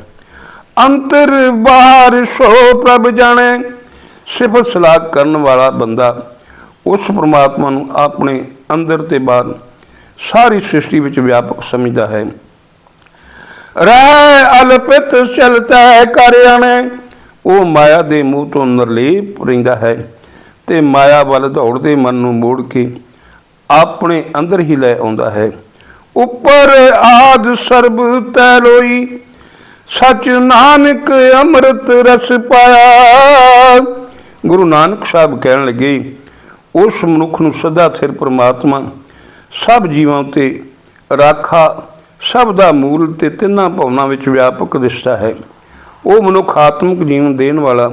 ਅੰਤਰ ਬਾਹਰ ਸੋ ਪ੍ਰਭ ਜਾਣੇ। ਸਿਫਤ ਸਲਾਹ ਕਰਨ ਵਾਲਾ ਬੰਦਾ ਉਸ ਪ੍ਰਮਾਤਮਾ ਨੂੰ ਆਪਣੇ ਅੰਦਰ ਤੇ ਬਾਹਰ ਸਾਰੀ ਸ੍ਰਿਸ਼ਟੀ ਵਿੱਚ ਵਿਆਪਕ ਸਮਝਦਾ ਹੈ। ਰਹਿ ਅਲਪਿਤ ਚਲਤਾ ਕਰ ਆਣੇ। ਉਹ ਮਾਇਆ ਦੇ ਮੂੰਹ ਤੋਂ ਨਿਰਲੇਪ ਰਹਿੰਦਾ ਹੈ। ਤੇ ਮਾਇਆ ਵੱਲ ਦੌੜਦੇ ਮਨ ਨੂੰ ਮੋੜ ਕੇ ਆਪਣੇ ਅੰਦਰ ਹੀ ਲੈ ਆਉਂਦਾ ਹੈ। ਉੱਪਰ ਆਦ ਸਰਬ ਤੈ ਲੋਈ, ਸਚ ਨਾਨਕ ਅੰਮ੍ਰਿਤ ਰਸ ਪਾਇਆ। ਗੁਰੂ ਨਾਨਕ ਸਾਹਿਬ ਕਹਿਣ ਲੱਗੇ, ਉਸ ਮਨੁੱਖ ਨੂੰ ਸਦਾ ਸਿਰ ਪ੍ਰਮਾਤਮਾ, ਸਭ ਜੀਵਾਂ ਤੇ ਰਾਖਾ, ਸਭ ਦਾ ਮੂਲ ਤੇ ਤਿੰਨਾਂ ਭਾਵਨਾ ਵਿੱਚ ਵਿਆਪਕ ਦਿਸਦਾ ਹੈ। ਉਹ ਮਨੁੱਖ ਆਤਮਿਕ ਜੀਵਨ ਦੇਣ ਵਾਲਾ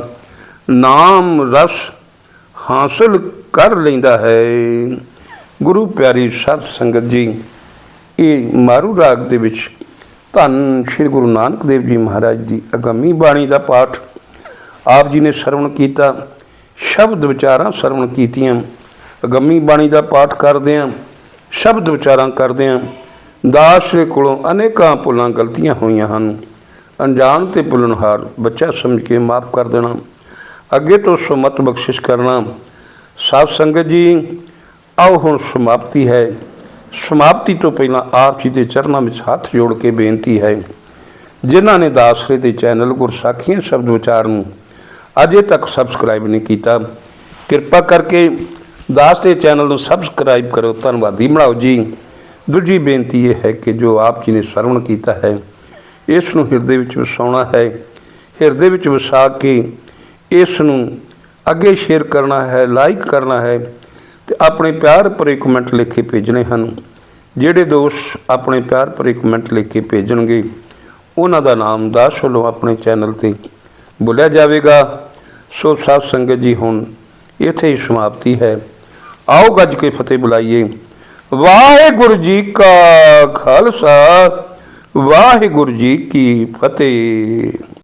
ਨਾਮ ਰਸ ਹਾਸਲ ਕਰ ਲੈਂਦਾ ਹੈ। ਗੁਰੂ ਪਿਆਰੀ ਸਤ ਸੰਗਤ ਜੀ, ਇਹ ਮਾਰੂ ਰਾਗ ਦੇ ਵਿੱਚ ਧੰਨ ਸ਼੍ਰੀ ਗੁਰੂ ਨਾਨਕ ਦੇਵ ਜੀ ਮਹਾਰਾਜ ਦੀ ਅਗੰਮੀ ਬਾਣੀ ਦਾ ਪਾਠ ਆਪ ਜੀ ਨੇ ਸਰਵਣ ਕੀਤਾ। ਸ਼ਬਦ ਵਿਚਾਰਾਂ ਸਰਵਣ ਕੀਤੀਆਂ। ਅਗੰਮੀ ਬਾਣੀ ਦਾ ਪਾਠ ਕਰਦੇ ਆਂ ਸ਼ਬਦ ਵਿਚਾਰਾਂ ਕਰਦੇ ਆਂ ਦਾਸ ਦੇ ਕੋਲੋਂ ਅਨੇਕਾਂ ਭੁੱਲਾਂ ਗਲਤੀਆਂ ਹੋਈਆਂ ਹਨ। ਅਣਜਾਣ ਤੇ ਭੁੱਲਣਹਾਰ ਬੱਚਾ ਸਮਝ ਕੇ ਮਾਫ ਕਰ ਦੇਣਾ। ਅੱਗੇ ਤੋਂ ਸੁਮਤ ਬਖਸ਼ਿਸ਼ ਕਰਨਾ। ਸਾਧ ਸੰਗਤ ਜੀ, ਆਓ ਹੁਣ ਸਮਾਪਤੀ ਹੈ। ਸਮਾਪਤੀ ਤੋਂ ਪਹਿਲਾਂ ਆਪ ਜੀ ਦੇ ਚਰਨਾਂ ਵਿੱਚ ਹੱਥ ਜੋੜ ਕੇ ਬੇਨਤੀ ਹੈ। ਜਿਨ੍ਹਾਂ ਨੇ ਦਾਸਰੇ ਦੇ ਚੈਨਲ ਗੁਰਸਾਖੀਆਂ ਸ਼ਬਦ ਵਿਚਾਰ ਨੂੰ ਅਜੇ ਤੱਕ ਸਬਸਕ੍ਰਾਈਬ ਨਹੀਂ ਕੀਤਾ, ਕਿਰਪਾ ਕਰਕੇ ਦਾਸ ਦੇ ਚੈਨਲ ਨੂੰ ਸਬਸਕ੍ਰਾਈਬ ਕਰੋ। ਧੰਨਵਾਦੀ ਬਣਾਓ ਜੀ। ਦੂਜੀ ਬੇਨਤੀ ਇਹ ਹੈ ਕਿ ਜੋ ਆਪ ਜੀ ਨੇ ਸਰਵਣ ਕੀਤਾ ਹੈ, ਇਸ ਨੂੰ ਹਿਰਦੇ ਵਿੱਚ ਵਸਾਉਣਾ ਹੈ। ਹਿਰਦੇ ਵਿੱਚ ਵਸਾ ਕੇ ਇਸ ਨੂੰ ਅੱਗੇ ਸ਼ੇਅਰ ਕਰਨਾ ਹੈ, ਲਾਈਕ ਕਰਨਾ ਹੈ ਤੇ ਆਪਣੇ ਪਿਆਰ ਭਰੇ ਕਮੈਂਟ ਲਿਖ ਕੇ ਭੇਜਣੇ ਹਨ। ਜਿਹੜੇ ਦੋਸਤ ਆਪਣੇ ਪਿਆਰ ਭਰੇ ਕਮੈਂਟ ਲਿਖ ਕੇ ਭੇਜਣਗੇ, ਉਹਨਾਂ ਦਾ ਨਾਮ ਦਾਸ ਵੱਲੋਂ ਆਪਣੇ ਚੈਨਲ ਤੇ ਬੋਲਿਆ ਜਾਵੇਗਾ। ਸੋ ਸਾਧ ਸੰਗਤ ਜੀ, ਹੁਣ ਇੱਥੇ ਹੀ ਸਮਾਪਤੀ ਹੈ। ਆਓ ਗੱਜ ਕੇ ਫਤਿਹ ਬੁਲਾਈਏ। ਵਾਹਿਗੁਰੂ ਜੀ ਕਾ ਖਾਲਸਾ, ਵਾਹਿਗੁਰੂ ਜੀ ਕੀ ਫਤਿਹ।